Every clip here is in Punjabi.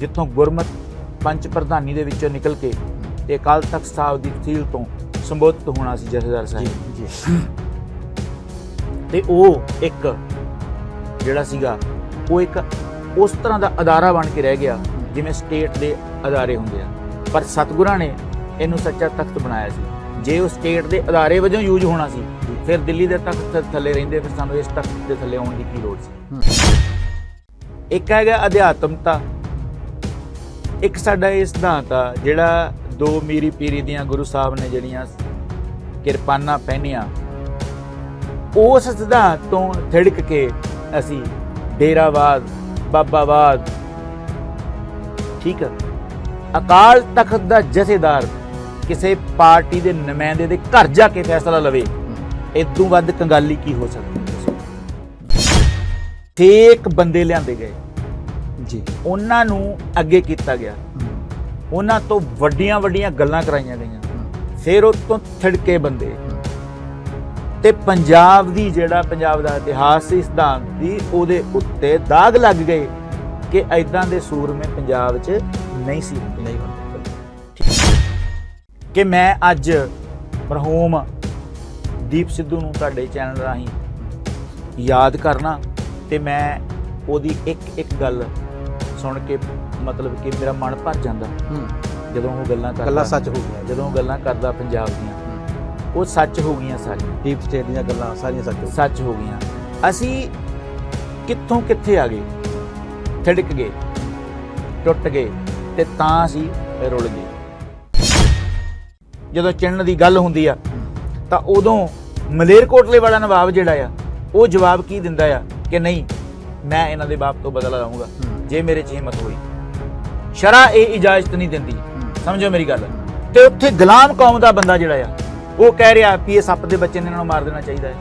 ਜਿੱਥੋਂ ਗੁਰਮਤ ਪੰਚ ਪ੍ਰਧਾਨੀ ਦੇ ਵਿੱਚੋਂ ਨਿਕਲ ਕੇ ਤੇ ਅਕਾਲ ਤਖਤ ਸਾਹਿਬ ਦੀ ਤਹਿਸੀਲ ਤੋਂ ਸੰਬੋਧਿਤ ਹੋਣਾ ਸੀ ਜਥੇਦਾਰ ਸਾਹਿਬ। ਜੀ ਤੇ ਉਹ ਇੱਕ ਜਿਹੜਾ ਸੀਗਾ ਉਹ ਇੱਕ ਉਸ ਤਰ੍ਹਾਂ ਦਾ ਅਦਾਰਾ ਬਣ ਕੇ ਰਹਿ ਗਿਆ ਜਿਵੇਂ ਸਟੇਟ ਦੇ ਅਦਾਰੇ ਹੁੰਦੇ ਆ। ਪਰ ਸਤਿਗੁਰਾਂ ਨੇ ਇਹਨੂੰ ਸੱਚਾ ਤਖਤ ਬਣਾਇਆ ਸੀ। ਜੇ ਉਹ ਸਟੇਟ ਦੇ ਅਦਾਰੇ ਵਜੋਂ ਯੂਜ਼ ਹੋਣਾ ਸੀ ਫਿਰ ਦਿੱਲੀ ਦੇ ਤਖਤ ਥੱਲੇ ਰਹਿੰਦੇ ਫਿਰ ਸਾਨੂੰ ਇਸ ਤਖਤ ਦੇ ਥੱਲੇ ਆਉਣ ਦੀ ਕੀ ਲੋੜ ਸੀ? ਇੱਕ ਹੈਗਾ ਅਧਿਆਤਮਤਾ ਇੱਕ ਸਾਡਾ ਇਹ ਸਿਧਾਂਤ ਆ, ਜਿਹੜਾ ਦੋ ਮੀਰੀ ਪੀਰੀ ਦੀਆਂ ਗੁਰੂ ਸਾਹਿਬ ਨੇ ਜਿਹੜੀਆਂ ਕਿਰਪਾਨਾਂ ਪਹਿਨੀਆਂ, ਉਸ ਸਿਧਾਂਤ ਤੋਂ ਥਿੜਕ ਕੇ ਅਸੀਂ ਡੇਰਾਵਾਦ, ਬਾਬਾਵਾਦ, ਠੀਕ ਹੈ ਅਕਾਲ ਤਖਤ ਦਾ ਜਥੇਦਾਰ ਕਿਸੇ ਪਾਰਟੀ ਦੇ ਨੁਮਾਇੰਦੇ ਦੇ ਘਰ ਜਾ ਕੇ ਫੈਸਲਾ ਲਵੇ, ਇਦੋਂ ਵੱਧ ਕੰਗਾਲੀ ਕੀ ਹੋ ਸਕਦੀ ਹੈ? ਠੀਕ ਬੰਦੇ ਲਿਆਂਦੇ ਗਏ। ਜੀ। ਉਹਨਾਂ ਨੂੰ ਅੱਗੇ ਕੀਤਾ ਗਿਆ। ਉਹਨਾਂ ਤੋਂ ਵੱਡੀਆਂ ਵੱਡੀਆਂ ਗੱਲਾਂ ਕਰਾਈਆਂ ਗਈਆਂ। ਫਿਰ ਉਹ ਤੋਂ ਥਿੜਕੇ ਬੰਦੇ। ਤੇ ਪੰਜਾਬ ਦੀ ਜਿਹੜਾ ਪੰਜਾਬ ਦਾ ਇਤਿਹਾਸ ਸੀ ਸਿਧਾਂਤ ਦੀ ਉਹਦੇ ਉੱਤੇ ਦਾਗ ਲੱਗ ਗਏ ਕਿ ਐਦਾਂ ਦੇ ਸੂਰਮੇ ਪੰਜਾਬ 'ਚ ਨਹੀਂ ਸੀ ਹੁੰਦੇ। ਕਿ ਮੈਂ ਅੱਜ ਮਰਹੂਮ ਦੀਪ ਸਿੱਧੂ ਨੂੰ ਤੁਹਾਡੇ ਚੈਨਲ ਰਾਹੀਂ ਯਾਦ ਕਰਨਾ ਤੇ ਮੈਂ ਉਹਦੀ ਇੱਕ ਇੱਕ ਗੱਲ ਸੁਣ ਕੇ ਮਤਲਬ ਕਿ ਮੇਰਾ ਮਨ ਭਰ ਜਾਂਦਾ। ਜਦੋਂ ਉਹ ਗੱਲਾਂ ਕਰਦਾ। ਗੱਲਾਂ ਸੱਚ ਹੋ ਗਈਆਂ। ਜਦੋਂ ਉਹ ਗੱਲਾਂ ਕਰਦਾ ਪੰਜਾਬ ਦੀਆਂ। ਉਹ ਸੱਚ ਹੋ ਗਈਆਂ ਸਾਰੀਆਂ। ਡੀਪ ਸਟੇਟ ਦੀਆਂ ਗੱਲਾਂ ਸਾਰੀਆਂ ਸੱਚ। ਸੱਚ ਹੋ ਗਈਆਂ। ਅਸੀਂ ਕਿੱਥੋਂ ਕਿੱਥੇ ਆ ਗਏ? ਥਿੜਕ ਗਏ ਟੁੱਟ ਗਏ ਤੇ ਤਾਂ ਅਸੀਂ ਰੁੜ ਗਏ। ਜਦੋਂ ਚਿੰਨ ਦੀ ਗੱਲ ਹੁੰਦੀ ਆ ਤਾਂ ਉਦੋਂ ਮਲੇਰਕੋਟਲੇ ਵਾਲਾ ਨਵਾਬ ਜਿਹੜਾ ਆ ਉਹ ਜਵਾਬ ਕੀ ਦਿੰਦਾ ਆ ਕਿ ਨਹੀਂ ਮੈਂ ਇਹਨਾਂ ਦੇ ਬਾਪ ਤੋਂ ਬਦਲਾ ਲਵਾਂਗਾ। ਜੇ ਮੇਰੇ 'ਚ ਹਿੰਮਤ ਹੋਈ। ਸ਼ਰਾ ਇਹ ਇਜਾਜ਼ਤ ਨਹੀਂ ਦਿੰਦੀ। ਸਮਝੋ ਮੇਰੀ ਗੱਲ। ਤੇ ਉੱਥੇ ਗੁਲਾਮ ਕੌਮ ਦਾ ਬੰਦਾ ਜਿਹੜਾ ਆ ਉਹ ਕਹਿ ਰਿਹਾ ਵੀ ਇਹ ਸੱਪ ਦੇ ਬੱਚੇ ਨੇ ਇਹਨਾਂ ਨੂੰ ਮਾਰ ਦੇਣਾ ਚਾਹੀਦਾ ਹੈ।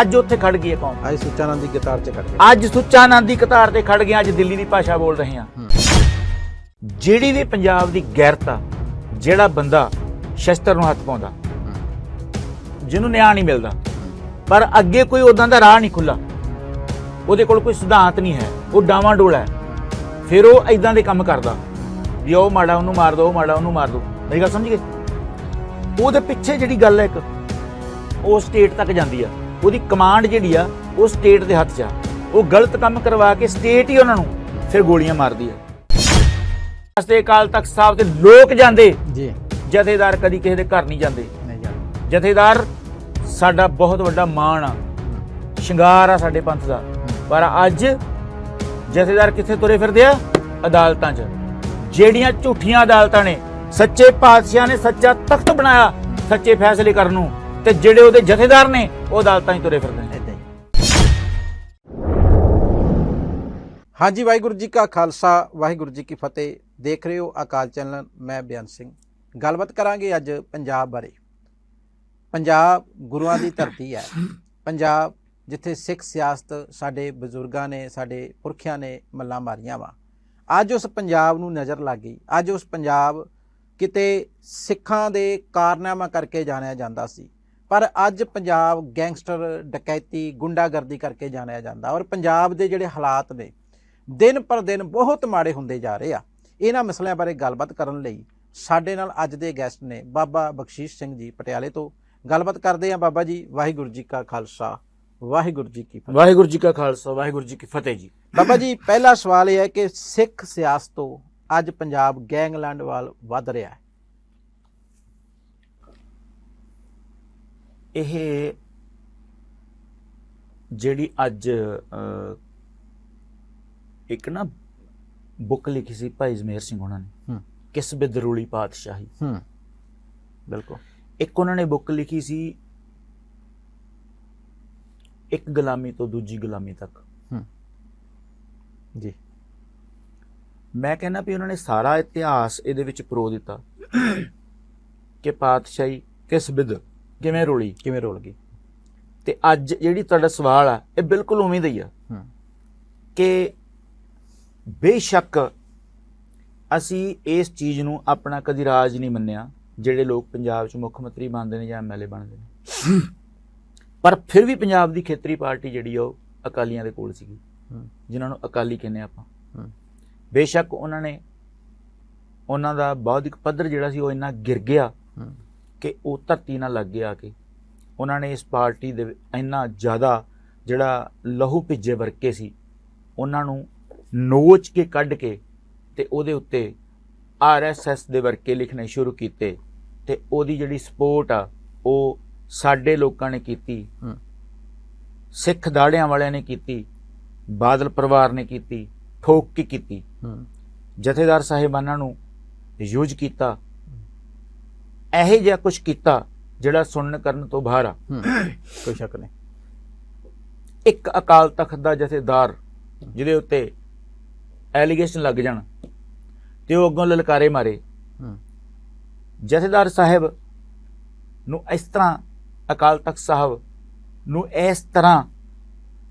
ਅੱਜ ਉੱਥੇ ਖੜ ਗਈ ਹੈ ਕੌਮ। ਆਈ ਸੁਚਾਨੰਦ ਦੀ ਗਿਤਾਰ ਚ ਕੱਢ ਗਿਆ ਅੱਜ ਸੁੱਚਾ ਆਨੰਦ ਦੀ ਕਤਾਰ ਤੇ ਖੜ ਗਿਆ ਅੱਜ ਦਿੱਲੀ ਦੀ ਭਾਸ਼ਾ ਬੋਲ ਰਹੇ ਹਾਂ। ਜਿਹੜੀ ਵੀ ਪੰਜਾਬ ਦੀ ਗੈਰਤ ਆ ਜਿਹੜਾ ਬੰਦਾ ਸ਼ਸਤਰ ਨੂੰ ਹੱਥ ਪਾਉਂਦਾ ਜਿਹਨੂੰ ਨਿਆਂ ਨਹੀਂ ਮਿਲਦਾ ਪਰ ਅੱਗੇ ਕੋਈ ਉਦਾਂ ਦਾ ਰਾਹ ਨਹੀਂ ਖੁੱਲਾ ਉਹਦੇ ਕੋਲ ਕੋਈ ਸਿਧਾਂਤ ਨਹੀਂ ਹੈ ਉਹ ਡਾਵਾਂ ਡੋਲਾ ਹੈ। ਫਿਰ ਉਹ ਐਦਾਂ ਦੇ ਕੰਮ ਕਰਦਾ ਵੀ ਉਹ ਮਾੜਾ ਉਹਨੂੰ ਮਾਰ ਦੋ ਉਹ ਮਾੜਾ ਉਹਨੂੰ ਮਾਰ ਦੋ। ਮੇਰੀ ਗੱਲ ਸਮਝ ਗਏ? ਉਹਦੇ ਪਿੱਛੇ ਜਿਹੜੀ ਗੱਲ ਹੈ ਇੱਕ ਉਹ ਸਟੇਟ ਤੱਕ ਜਾਂਦੀ ਆ। ਉਹਦੀ ਕਮਾਂਡ ਜਿਹੜੀ ਆ ਉਹ ਸਟੇਟ ਦੇ ਹੱਥ 'ਚ ਆ। ਉਹ ਗਲਤ ਕੰਮ ਕਰਵਾ ਕੇ ਸਟੇਟ ਹੀ ਉਹਨਾਂ ਨੂੰ ਫਿਰ ਗੋਲੀਆਂ ਮਾਰਦੀ ਆ। ਅਸਤੇ ਅਕਾਲ ਤਖਤ ਸਾਹਿਬ ਤੇ ਲੋਕ ਜਾਂਦੇ। ਜੀ। ਜਥੇਦਾਰ ਕਦੀ ਕਿਸੇ ਦੇ ਘਰ ਨਹੀਂ ਜਾਂਦੇ। ਨਹੀਂ ਜਾਣ ਜਥੇਦਾਰ ਸਾਡਾ ਬਹੁਤ ਵੱਡਾ ਮਾਣ ਆ। ਸ਼ਿੰਗਾਰ ਆ ਸਾਡੇ ਪੰਥ ਦਾ। ਪਰ ਅੱਜ ਜਥੇਦਾਰ ਕਿੱਥੇ ਤੁਰੇ ਫਿਰਦੇ ਆ? ਅਦਾਲਤਾਂ 'ਚ। ਜਿਹੜੀਆਂ ਝੂਠੀਆਂ ਅਦਾਲਤਾਂ ਨੇ, ਸੱਚੇ ਪਾਤਸ਼ਾਹ ਨੇ ਸੱਚਾ ਤਖਤ ਬਣਾਇਆ ਸੱਚੇ ਫੈਸਲੇ ਕਰਨ ਨੂੰ। ਤੇ ਜਿਹੜੇ ਉਹਦੇ ਜਥੇਦਾਰ ਨੇ, ਉਹ ਅਦਾਲਤਾਂ 'ਚ ਤੁਰੇ ਫਿਰਦੇ ਨੇ। ਹਾਂਜੀ, ਵਾਹਿਗੁਰੂ ਜੀ ਕਾ ਖਾਲਸਾ, ਵਾਹਿਗੁਰੂ ਜੀ ਕੀ ਫਤਿਹ। ਦੇਖ ਰਹੇ ਹੋ ਅਕਾਲ ਚੈਨਲ, ਮੈਂ ਬਿਆਨ ਸਿੰਘ। ਗੱਲਬਾਤ ਕਰਾਂਗੇ ਅੱਜ ਪੰਜਾਬ ਬਾਰੇ। ਪੰਜਾਬ ਗੁਰੂਆਂ ਦੀ ਧਰਤੀ ਹੈ। ਪੰਜਾਬ ਜਿੱਥੇ ਸਿੱਖ ਸਿਆਸਤ ਸਾਡੇ ਬਜ਼ੁਰਗਾਂ ਨੇ, ਸਾਡੇ ਪੁਰਖਿਆਂ ਨੇ ਮੱਲਾਂ ਮਾਰੀਆਂ ਵਾ। ਅੱਜ ਉਸ ਪੰਜਾਬ ਨੂੰ ਨਜ਼ਰ ਲੱਗ ਗਈ। ਅੱਜ ਉਸ ਪੰਜਾਬ ਕਿਤੇ ਸਿੱਖਾਂ ਦੇ ਕਾਰਨਾਮਾ ਕਰਕੇ ਜਾਣਿਆ ਜਾਂਦਾ ਸੀ। ਪਰ ਅੱਜ ਪੰਜਾਬ ਗੈਂਗਸਟਰ ਡਕੈਤੀ, ਗੁੰਡਾਗਰਦੀ ਕਰਕੇ ਜਾਣਿਆ ਜਾਂਦਾ ਔਰ ਪੰਜਾਬ ਦੇ ਜਿਹੜੇ ਹਾਲਾਤ ਨੇ, ਦਿਨ ਪਰ ਦਿਨ ਬਹੁਤ ਮਾੜੇ ਹੁੰਦੇ ਜਾ ਰਹੇ ਆ। ਇਹਨਾਂ ਮਸਲਿਆਂ ਬਾਰੇ ਗੱਲਬਾਤ ਕਰਨ ਲਈ ਸਾਡੇ ਨਾਲ ਅੱਜ ਦੇ ਗੈਸਟ ਨੇ ਬਾਬਾ ਬਖਸ਼ੀਸ਼ ਸਿੰਘ ਜੀ ਪਟਿਆਲੇ ਤੋਂ। ਗੱਲਬਾਤ ਕਰਦੇ ਆ ਬਾਬਾ ਜੀ, ਵਾਹਿਗੁਰੂ ਜੀ ਕਾ ਖਾਲਸਾ। ਵਾਹਿਗੁਰੂ ਜੀ ਕੀ ਫਤਿਹ। ਵਾਹਿਗੁਰੂ ਜੀ ਕਾ ਖਾਲਸਾ ਵਾਹਿਗੁਰੂ ਜੀ ਕੀ ਫਤਿਹ ਜੀ। ਬਾਬਾ ਜੀ ਪਹਿਲਾ ਸਵਾਲ ਇਹ ਹੈ ਕਿ ਸਿੱਖ ਸਿਆਸਤ ਅੱਜ ਪੰਜਾਬ ਗੈਂਗਲੈਂਡ ਵੱਲ ਵੱਧ ਰਿਹਾ ਹੈ। ਇਹ ਜਿਹੜੀ ਅੱਜ ਇੱਕ ਨਾ ਬੁੱਕ ਲਿਖੀ ਸੀ ਭਾਈ ਜ਼ਮੇਰ ਸਿੰਘ ਉਹਨਾਂ ਨੇ। ਕਿਸ ਬਿਦਰੂਲੀ ਪਾਤਸ਼ਾਹੀ। ਹੂੰ। ਬਿਲਕੁਲ। ਇੱਕ ਉਹਨਾਂ ਨੇ ਬੁੱਕ ਲਿਖੀ ਸੀ ਇੱਕ ਗੁਲਾਮੀ ਤੋਂ ਦੂਜੀ ਗੁਲਾਮੀ ਤੱਕ। ਹੂੰ। ਜੀ। ਮੈਂ ਕਹਿੰਦਾ ਵੀ ਉਹਨਾਂ ਨੇ ਸਾਰਾ ਇਤਿਹਾਸ ਇਹਦੇ ਵਿੱਚ ਪਰੋ ਦਿੱਤਾ ਕਿ ਪਾਤਸ਼ਾਹੀ ਕਿਸ ਬਿਦ ਕਿਵੇਂ ਰੋਲੀ ਕਿਵੇਂ ਰੋਲ ਗਈ। ਤੇ ਅੱਜ ਜਿਹੜੀ ਤੁਹਾਡਾ ਸਵਾਲ ਆ ਇਹ ਬਿਲਕੁਲ ਉਵੇਂ ਦਾ ਹੀ ਆ। ਹੂੰ। ਕਿ ਬੇਸ਼ੱਕ ਅਸੀਂ ਇਸ ਚੀਜ਼ ਨੂੰ ਆਪਣਾ ਕਦੀ ਰਾਜ ਨਹੀਂ ਮੰਨਿਆ ਜਿਹੜੇ ਲੋਕ ਪੰਜਾਬ 'ਚ ਮੁੱਖ ਮੰਤਰੀ ਬਣਦੇ ਨੇ ਜਾਂ ਐਮਐਲਏ ਬਣਦੇ ਨੇ। ਪਰ ਫਿਰ ਵੀ ਪੰਜਾਬ ਦੀ ਖੇਤਰੀ ਪਾਰਟੀ ਜਿਹੜੀ ਉਹ ਅਕਾਲੀਆਂ ਦੇ ਕੋਲ ਸੀਗੀ। ਜਿਨ੍ਹਾਂ ਨੂੰ ਅਕਾਲੀ ਕਹਿੰਦੇ ਆਪਾਂ। ਬੇਸ਼ੱਕ ਉਹਨਾਂ ਨੇ ਉਹਨਾਂ ਦਾ ਬੌਧਿਕ ਪੱਧਰ ਜਿਹੜਾ ਸੀ ਉਹ ਇੰਨਾ ਗਿਰ ਗਿਆ ਕਿ ਉਹ ਧਰਤੀ ਨਾਲ ਲੱਗ ਗਿਆ ਕਿ। ਉਹਨਾਂ ਨੇ ਇਸ ਪਾਰਟੀ ਦੇ ਇੰਨਾ ਜ਼ਿਆਦਾ ਜਿਹੜਾ ਲਹੂ ਭਿੱਜੇ ਵਰਕੇ ਸੀ ਉਹਨਾਂ ਨੂੰ ਨੋਚ ਕੇ ਕੱਢ ਕੇ ਤੇ ਉਹਦੇ ਉੱਤੇ ਆਰਐਸਐਸ ਦੇ ਵਰਕੇ ਲਿਖਣੇ ਸ਼ੁਰੂ ਕੀਤੇ ਤੇ ਉਹਦੀ ਜਿਹੜੀ ਸਪੋਰਟ ਆ ਉਹ ਸਾਡੇ ਲੋਕਾਂ ਨੇ ਕੀਤੀ ਸਿੱਖ ਦਾੜਿਆਂ ਵਾਲਿਆਂ ਨੇ ਕੀਤੀ ਬਾਦਲ ਪਰਿਵਾਰ ਨੇ ਕੀਤੀ ਠੋਕ ਕੇ ਕੀਤੀ। ਜਥੇਦਾਰ ਸਾਹਿਬਾਨਾਂ ਨੂੰ ਯੂਜ਼ ਕੀਤਾ। ਇਹੋ ਜਿਹਾ ਕੁਝ ਕੀਤਾ ਜਿਹੜਾ ਸੁਣਨ ਕਰਨ ਤੋਂ ਬਾਹਰ ਆ। ਕੋਈ ਸ਼ੱਕ ਨਹੀਂ। ਇੱਕ ਅਕਾਲ ਤਖਤ ਦਾ ਜਥੇਦਾਰ ਜਿਹਦੇ ਉੱਤੇ ਐਲੀਗੇਸ਼ਨ ਲੱਗ ਜਾਣ ਤੇ ਉਹ ਅੱਗੋਂ ਲਲਕਾਰੇ ਮਾਰੇ। ਜਥੇਦਾਰ ਸਾਹਿਬ ਨੂੰ ਇਸ ਤਰ੍ਹਾਂ ਅਕਾਲ ਤਖਤ ਸਾਹਿਬ ਨੂੰ ਇਸ ਤਰ੍ਹਾਂ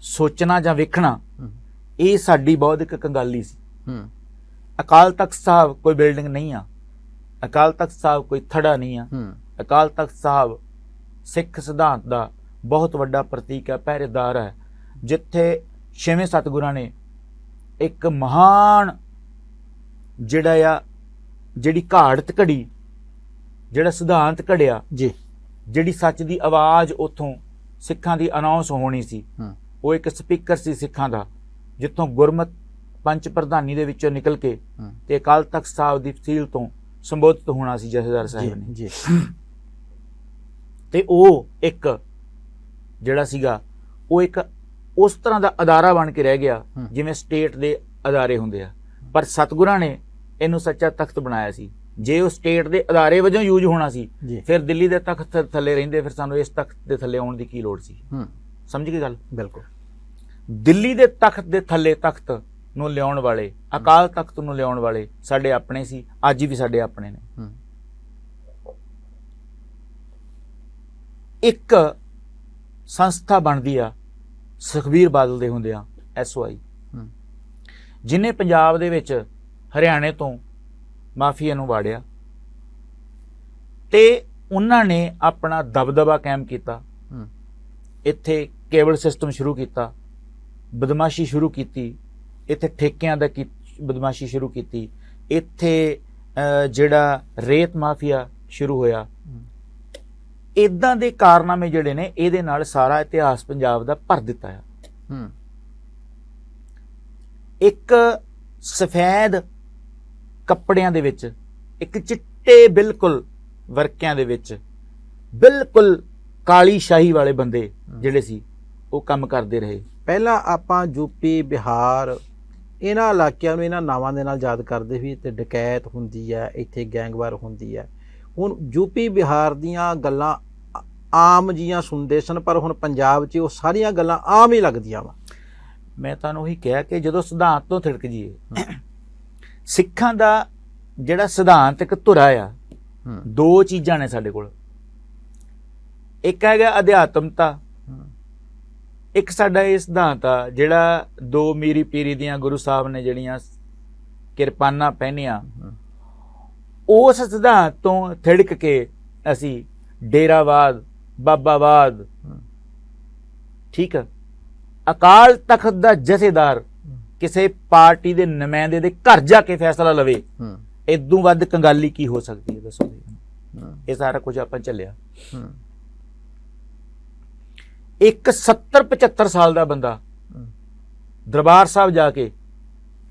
ਸੋਚਣਾ ਜਾਂ ਵੇਖਣਾ ਇਹ ਸਾਡੀ ਬੌਧਿਕ ਕੰਗਾਲੀ ਸੀ। ਹੂੰ। ਅਕਾਲ ਤਖਤ ਸਾਹਿਬ ਕੋਈ ਬਿਲਡਿੰਗ ਨਹੀਂ ਆ। ਅਕਾਲ ਤਖਤ ਸਾਹਿਬ ਕੋਈ ਥੜਾ ਨਹੀਂ ਆ। ਅਕਾਲ ਤਖਤ ਸਾਹਿਬ ਸਿੱਖ ਸਿਧਾਂਤ ਦਾ ਬਹੁਤ ਵੱਡਾ ਪ੍ਰਤੀਕ ਹੈ ਪਹਿਰੇਦਾਰ ਹੈ ਜਿੱਥੇ ਛੇਵੇਂ ਸਤਿਗੁਰਾਂ ਨੇ ਇੱਕ ਮਹਾਨ ਜਿਹੜਾ ਆ ਜਿਹੜੀ ਘਾੜਤ ਘੜੀ ਜਿਹੜਾ ਸਿਧਾਂਤ ਘੜਿਆ ਜੀ। ਜਿਹੜੀ ਸੱਚ ਦੀ ਆਵਾਜ਼ ਉਥੋਂ ਸਿੱਖਾਂ ਦੀ ਅਨਾਉਂਸ ਹੋਣੀ ਸੀ ਉਹ ਇੱਕ ਸਪੀਕਰ ਸੀ ਸਿੱਖਾਂ ਦਾ ਜਿੱਥੋਂ ਗੁਰਮਤ ਪੰਜ ਪ੍ਰਧਾਨੀ ਦੇ ਵਿੱਚੋਂ ਨਿਕਲ ਕੇ ਤੇ ਅਕਾਲ ਤਖਤ ਸਾਹਿਬ ਦੀ ਤਹਿਸੀਲ ਤੋਂ ਸੰਬੋਧਿਤ ਹੋਣਾ ਸੀ ਜਥੇਦਾਰ ਸਾਹਿਬ ਨੇ। ਜੀ। ਤੇ ਉਹ ਇੱਕ ਜਿਹੜਾ ਸੀਗਾ ਉਹ ਇੱਕ ਉਸ ਤਰ੍ਹਾਂ ਦਾ ਅਦਾਰਾ ਬਣ ਕੇ ਰਹਿ ਗਿਆ। ਜਿਵੇਂ ਸਟੇਟ ਦੇ ਅਦਾਰੇ ਹੁੰਦੇ ਆ। ਪਰ ਸਤਿਗੁਰਾਂ ਨੇ ਇਹਨੂੰ ਸੱਚਾ ਤਖਤ ਬਣਾਇਆ ਸੀ। ਜੇ ਉਹ ਸਟੇਟ ਦੇ ਅਦਾਰੇ ਵਜੋਂ ਯੂਜ਼ ਹੋਣਾ ਸੀ ਫਿਰ ਦਿੱਲੀ ਦੇ ਤਖਤ ਥੱਲੇ ਰਹਿੰਦੇ ਫਿਰ ਸਾਨੂੰ ਇਸ ਤਖਤ ਦੇ ਥੱਲੇ ਆਉਣ ਦੀ ਕੀ ਲੋੜ ਸੀ? ਸਮਝ ਗਏ ਗੱਲ? ਬਿਲਕੁਲ। ਦਿੱਲੀ ਦੇ ਤਖਤ ਦੇ ਥੱਲੇ ਤਖਤ ਨੂੰ ਲਿਆਉਣ ਵਾਲੇ ਅਕਾਲ ਤਖਤ ਨੂੰ ਲਿਆਉਣ ਵਾਲੇ ਸਾਡੇ ਆਪਣੇ ਸੀ ਅੱਜ ਵੀ ਸਾਡੇ ਆਪਣੇ ਨੇ। ਇੱਕ ਸੰਸਥਾ ਬਣਦੀ ਆ ਸੁਖਬੀਰ ਬਾਦਲ ਦੇ ਹੁੰਦੇ ਆ ਐਸਓਆਈ ਜਿਨੇ ਪੰਜਾਬ ਦੇ ਵਿੱਚ ਹਰਿਆਣੇ ਤੋਂ ਮਾਫੀਆ ਨੂੰ ਵਾੜਿਆ। ਤੇ ਉਹਨਾਂ ਨੇ ਆਪਣਾ ਦਬਦਬਾ ਕਾਇਮ ਕੀਤਾ। ਇੱਥੇ ਕੇਬਲ ਸਿਸਟਮ ਸ਼ੁਰੂ ਕੀਤਾ। ਬਦਮਾਸ਼ੀ ਸ਼ੁਰੂ ਕੀਤੀ। ਇੱਥੇ ਠੇਕਿਆਂ ਦਾ ਬਦਮਾਸ਼ੀ ਸ਼ੁਰੂ ਕੀਤੀ। ਇੱਥੇ ਜਿਹੜਾ ਰੇਤ ਮਾਫੀਆ ਸ਼ੁਰੂ ਹੋਇਆ। ਇਦਾਂ ਦੇ ਕਾਰਨਾਮੇ ਜਿਹੜੇ ਨੇ ਇਹਦੇ ਨਾਲ ਸਾਰਾ ਇਤਿਹਾਸ ਪੰਜਾਬ ਦਾ ਭਰ ਦਿੱਤਾ ਹੈ ਹੂੰ। ਇੱਕ ਸਫੈਦ ਕੱਪੜਿਆਂ ਦੇ ਵਿੱਚ ਇੱਕ ਚਿੱਟੇ ਬਿਲਕੁਲ ਵਰਕਿਆਂ ਦੇ ਵਿੱਚ ਬਿਲਕੁਲ ਕਾਲੀ ਸ਼ਾਹੀ ਵਾਲੇ ਬੰਦੇ ਜਿਹੜੇ ਸੀ ਉਹ ਕੰਮ ਕਰਦੇ ਰਹੇ। ਪਹਿਲਾਂ ਆਪਾਂ ਯੂਪੀ ਬਿਹਾਰ ਇਹਨਾਂ ਇਲਾਕਿਆਂ ਨੂੰ ਇਹਨਾਂ ਨਾਵਾਂ ਦੇ ਨਾਲ ਯਾਦ ਕਰਦੇ ਵੀ ਤੇ ਡਕੈਤ ਹੁੰਦੀ ਹੈ ਇੱਥੇ ਗੈਂਗਵਾਰ ਹੁੰਦੀ ਹੈ। ਹੁਣ ਯੂਪੀ ਬਿਹਾਰ ਦੀਆਂ ਗੱਲਾਂ ਆਮ ਜੀਆਂ ਸੁਣਦੇ ਸਨ ਪਰ ਹੁਣ ਪੰਜਾਬ 'ਚ ਉਹ ਸਾਰੀਆਂ ਗੱਲਾਂ ਆਮ ਹੀ ਲੱਗਦੀਆਂ ਵਾ। ਮੈਂ ਤੁਹਾਨੂੰ ਉਹੀ ਕਿਹਾ ਕਿ ਜਦੋਂ ਸਿਧਾਂਤ ਤੋਂ ਥਿੜਕ ਜੀਏ ਸਿੱਖਾਂ ਦਾ ਜਿਹੜਾ ਸਿਧਾਂਤ ਇੱਕ ਧੁਰਾ ਆ ਦੋ ਚੀਜ਼ਾਂ ਨੇ ਸਾਡੇ ਕੋਲ। ਇੱਕ ਹੈਗਾ ਅਧਿਆਤਮਤਾ ਇੱਕ ਸਾਡਾ ਇਹ ਸਿਧਾਂਤ ਆ ਜਿਹੜਾ ਦੋ ਮੀਰੀ ਪੀਰੀ ਦੀਆਂ ਗੁਰੂ ਸਾਹਿਬ ਨੇ ਜਿਹੜੀਆਂ ਕਿਰਪਾਨਾਂ ਪਹਿਨੀਆਂ ਉਸ ਸਿਧਾਂਤ ਤੋਂ ਥਿੜਕ ਕੇ ਅਸੀਂ ਡੇਰਾਵਾਦ ਬਾਬਾਵਾਦ ਠੀਕ ਆ ਅਕਾਲ ਤਖਤ ਦਾ ਜਥੇਦਾਰ ਕਿਸੇ ਪਾਰਟੀ ਦੇ ਨੁਮਾਇੰਦੇ ਦੇ ਘਰ ਜਾ ਕੇ ਫੈਸਲਾ ਲਵੇ ਹੂੰ। ਇਦੋਂ ਵੱਧ ਕੰਗਾਲੀ ਕੀ ਹੋ ਸਕਦੀ ਹੈ ਦੱਸੋ ਇਹ ਸਾਰਾ ਕੁਝ ਆਪਾਂ ਚੱਲਿਆ ਇੱਕ 70 75 ਸਾਲ ਦਾ ਬੰਦਾ ਦਰਬਾਰ ਸਾਹਿਬ ਜਾ ਕੇ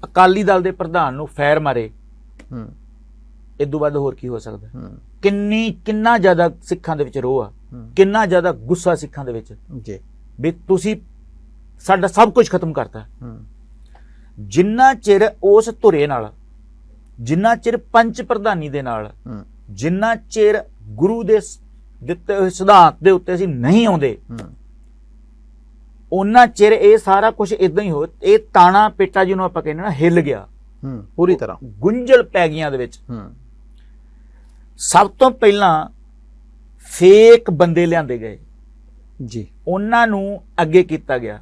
ਅਕਾਲੀ ਦਲ ਦੇ ਪ੍ਰਧਾਨ ਨੂੰ ਫੈਰ ਮਾਰੇ ਹੂੰ। ਇਦੋਂ ਵੱਧ ਹੋਰ ਕੀ ਹੋ ਸਕਦਾ? ਹੂੰ। ਕਿੰਨੀ ਕਿੰਨਾ ਜ਼ਿਆਦਾ ਸਿੱਖਾਂ ਦੇ ਵਿੱਚ ਰੋਹ ਆ ਕਿੰਨਾ ਜ਼ਿਆਦਾ ਗੁੱਸਾ ਸਿੱਖਾਂ ਦੇ ਵਿੱਚ। ਜੀ। ਵੀ ਤੁਸੀਂ ਸਾਡਾ ਸਭ ਕੁਝ ਖਤਮ ਕਰਤਾ। ਹੂੰ। ਜਿੰਨਾ ਚਿਰ ਉਸ ਧੁਰੇ ਨਾਲ ਜਿੰਨਾ ਚਿਰ ਪੰਚ ਪ੍ਰਧਾਨੀ ਦੇ ਨਾਲ ਜਿੰਨਾ ਚਿਰ ਗੁਰੂ ਦੇ ਦਿੱਤੇ ਹੋਏ ਸਿਧਾਂਤ ਦੇ ਉੱਤੇ ਅਸੀਂ ਨਹੀਂ ਆਉਂਦੇ ਉਹਨਾਂ ਚਿਰ ਇਹ ਸਾਰਾ ਕੁਝ ਇਦਾਂ ਹੀ ਹੋ ਇਹ ਤਾਣਾ ਪੇਟਾ ਜਿਹਨੂੰ ਆਪਾਂ ਕਹਿੰਦੇ ਨਾ ਹਿੱਲ ਗਿਆ। ਪੂਰੀ ਤਰ੍ਹਾਂ। ਗੁੰਝਲ ਪੈ ਗਈਆਂ ਦੇ ਵਿੱਚ। ਸਭ ਤੋਂ ਪਹਿਲਾਂ ਫੇਕ ਬੰਦੇ ਲਿਆਂਦੇ ਗਏ। ਜੀ। ਉਹਨਾਂ ਨੂੰ ਅੱਗੇ ਕੀਤਾ ਗਿਆ।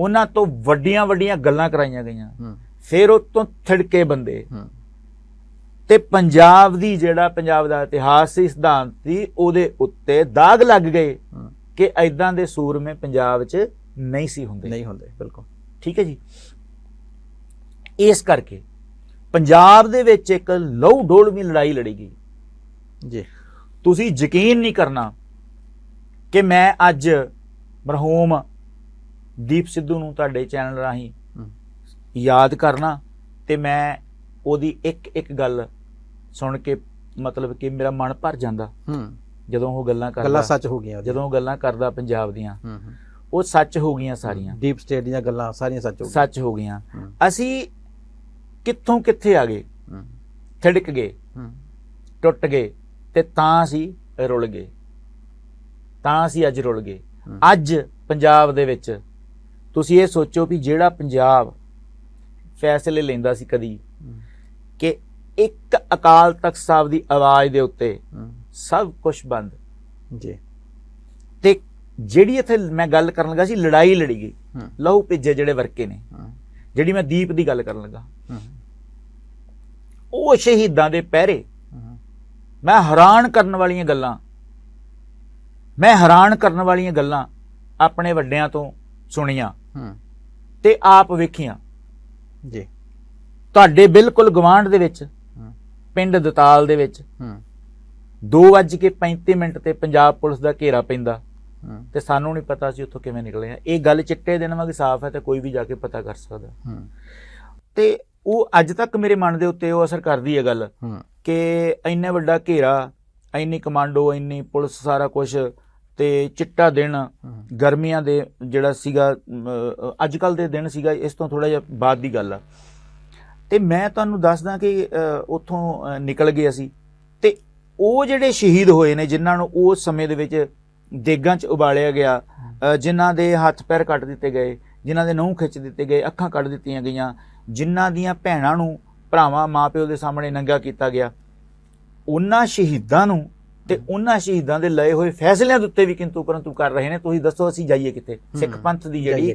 ਉਹਨਾਂ ਤੋਂ ਵੱਡੀਆਂ ਵੱਡੀਆਂ ਗੱਲਾਂ ਕਰਾਈਆਂ ਗਈਆਂ। ਫਿਰ ਉਹ ਤੋਂ ਥਿੜਕੇ ਬੰਦੇ। ਤੇ ਪੰਜਾਬ ਦੀ ਜਿਹੜਾ ਪੰਜਾਬ ਦਾ ਇਤਿਹਾਸ ਸੀ ਸਿਧਾਂਤ ਸੀ ਉਹਦੇ ਉੱਤੇ ਦਾਗ ਲੱਗ ਗਏ ਕਿ ਐਦਾਂ ਦੇ ਸੂਰਮੇ ਪੰਜਾਬ 'ਚ ਨਹੀਂ ਸੀ ਹੁੰਦੇ। ਨਹੀਂ ਹੁੰਦੇ ਬਿਲਕੁਲ। ਠੀਕ ਹੈ ਜੀ। ਇਸ ਕਰਕੇ ਪੰਜਾਬ ਦੇ ਵਿੱਚ ਇੱਕ ਲਹੂ ਡੋਲਵੀਂ ਲੜਾਈ ਲੜੀ ਗਈ। ਜੀ। ਤੁਸੀਂ ਯਕੀਨ ਨਹੀਂ ਕਰਨਾ ਕਿ ਮੈਂ ਅੱਜ ਮਰਹੂਮ ਦੀਪ ਸਿੱਧੂ ਨੂੰ ਤੁਹਾਡੇ ਚੈਨਲ ਰਾਹੀਂ। ਯਾਦ ਕਰਨਾ ਤੇ ਮੈਂ ਉਹਦੀ ਇੱਕ ਇੱਕ ਗੱਲ ਸੁਣ ਕੇ ਮਤਲਬ ਕਿ ਮੇਰਾ ਮਨ ਭਰ ਜਾਂਦਾ। ਹੂੰ। ਜਦੋਂ ਉਹ ਗੱਲਾਂ ਗੱਲਾਂ ਕਰਦਾ ਸੱਚ ਹੋ ਗਈਆਂ। ਜਦੋਂ ਉਹ ਗੱਲਾਂ ਕਰਦਾ ਪੰਜਾਬ ਦੀਆਂ। ਉਹ ਸੱਚ ਹੋ ਗਈਆਂ ਸਾਰੀਆਂ। ਡੀਪ ਸਟੇਟ ਦੀਆਂ ਗੱਲਾਂ ਸਾਰੀਆਂ ਸੱਚ ਹੋ ਗਈਆਂ। ਸੱਚ ਹੋ ਗਈਆਂ। ਅਸੀਂ ਕਿੱਥੋਂ ਕਿੱਥੇ ਆ ਗਏ? ਥਿੜਕ ਗਏ। ਟੁੱਟ ਗਏ ਤੇ ਤਾਂ ਅਸੀਂ ਰੁਲ ਗਏ। ਤਾਂ ਅਸੀਂ ਅੱਜ ਰੁਲ ਗਏ। ਅੱਜ ਪੰਜਾਬ ਦੇ ਵਿੱਚ ਤੁਸੀਂ ਇਹ ਸੋਚੋ ਵੀ ਜਿਹੜਾ ਪੰਜਾਬ ਫੈਸਲੇ ਲੈਂਦਾ ਸੀ ਕਦੀ ਕਿ ਇੱਕ ਅਕਾਲ ਤਖਤ ਸਾਹਿਬ ਦੀ ਆਵਾਜ਼ ਦੇ ਉੱਤੇ ਸਭ ਕੁਝ ਬੰਦ। ਜੀ। ਤੇ ਜਿਹੜੀ ਇੱਥੇ ਮੈਂ ਗੱਲ ਕਰਨ ਲੱਗਾ ਸੀ ਲੜਾਈ ਲੜੀ ਗਈ। ਲਹੂ ਭਿੱਜੇ ਜਿਹੜੇ ਵਰਕੇ ਨੇ ਜਿਹੜੀ ਮੈਂ ਦੀਪ ਦੀ ਗੱਲ ਕਰਨ ਲੱਗਾ। ਉਹ ਸ਼ਹੀਦਾਂ ਦੇ ਪਹਿਰੇ ਮੈਂ ਹੈਰਾਨ ਕਰਨ ਵਾਲੀਆਂ ਗੱਲਾਂ ਮੈਂ ਹੈਰਾਨ ਕਰਨ ਵਾਲੀਆਂ ਗੱਲਾਂ ਆਪਣੇ ਵੱਡਿਆਂ ਤੋਂ ਸੁਣੀਆਂ। ਹੂੰ। ਤੇ ਆਪ ਵੇਖੀਆਂ। ਜੀ। ਤੁਹਾਡੇ ਬਿਲਕੁਲ ਗਵਾਂਢ ਦੇ ਵਿੱਚ ਪਿੰਡ ਦਤਾਲ ਦੇ ਵਿੱਚ ਹੂੰ। 2:35 ਮਿੰਟ ਤੇ ਪੰਜਾਬ ਪੁਲਿਸ ਦਾ ਘੇਰਾ ਪੈਂਦਾ। ਹੂੰ। ਤੇ ਸਾਨੂੰ ਨਹੀਂ ਪਤਾ ਸੀ ਉੱਥੋਂ ਕਿਵੇਂ ਨਿਕਲੇ ਆ। ਇਹ ਗੱਲ ਚਿੱਟੇ ਦਿਨ ਵਾਂਗ ਸਾਫ਼ ਹੈ ਤੇ ਕੋਈ ਵੀ ਜਾ ਕੇ ਪਤਾ ਕਰ ਸਕਦਾ। ਹੂੰ। ਤੇ ਉਹ ਅੱਜ ਤੱਕ ਮੇਰੇ ਮਨ ਦੇ ਉੱਤੇ ਉਹ ਅਸਰ ਕਰਦੀ ਹੈ ਗੱਲ ਹੂੰ। ਕਿ ਇੰਨਾ ਵੱਡਾ ਘੇਰਾ ਇੰਨੀ ਕਮਾਂਡੋ ਇੰਨੀ ਪੁਲਿਸ ਸਾਰਾ ਕੁਝ ਤੇ ਚਿੱਟਾ ਦਿਨ ਗਰਮੀਆਂ ਦੇ ਜਿਹੜਾ ਸੀਗਾ ਅੱਜ ਕੱਲ ਦੇ ਦਿਨ ਸੀਗਾ ਇਸ ਤੋਂ ਥੋੜਾ ਜਿਹਾ ਬਾਅਦ ਦੀ ਗੱਲ ਆ। ਤੇ ਮੈਂ ਤੁਹਾਨੂੰ ਦੱਸਦਾ ਕਿ ਉੱਥੋਂ ਨਿਕਲ ਗਏ ਅਸੀਂ ਤੇ ਉਹ ਜਿਹੜੇ ਸ਼ਹੀਦ ਹੋਏ ਨੇ ਜਿਨ੍ਹਾਂ ਨੂੰ ਉਸ ਸਮੇਂ ਦੇ ਵਿੱਚ ਦੇਗਾਂ 'ਚ ਉਬਾਲਿਆ ਗਿਆ ਜਿਨ੍ਹਾਂ ਦੇ ਹੱਥ ਪੈਰ ਕੱਟ ਦਿੱਤੇ ਗਏ ਜਿਨ੍ਹਾਂ ਦੇ ਨਹੁੰ ਖਿੱਚ ਦਿੱਤੇ ਗਏ ਅੱਖਾਂ ਕੱਢ ਦਿੱਤੀਆਂ ਗਈਆਂ ਜਿਨ੍ਹਾਂ ਦੀਆਂ ਭੈਣਾਂ ਨੂੰ ਭਰਾਵਾਂ ਮਾਪਿਓ ਦੇ ਸਾਹਮਣੇ ਨੰਗਾ ਕੀਤਾ ਗਿਆ ਉਹਨਾਂ ਸ਼ਹੀਦਾਂ ਨੂੰ ਤੇ ਉਹਨਾਂ ਸ਼ਹੀਦਾਂ ਦੇ ਲਏ ਹੋਏ ਫੈਸਲਿਆਂ ਦੇ ਉੱਤੇ ਵੀ ਕਿੰਤੂ ਪਰੰਤੂ ਕਰ ਰਹੇ ਨੇ। ਤੁਸੀਂ ਦੱਸੋ ਅਸੀਂ ਜਾਈਏ ਕਿੱਥੇ? ਸਿੱਖ ਪੰਥ ਦੀ ਜਿਹੜੀ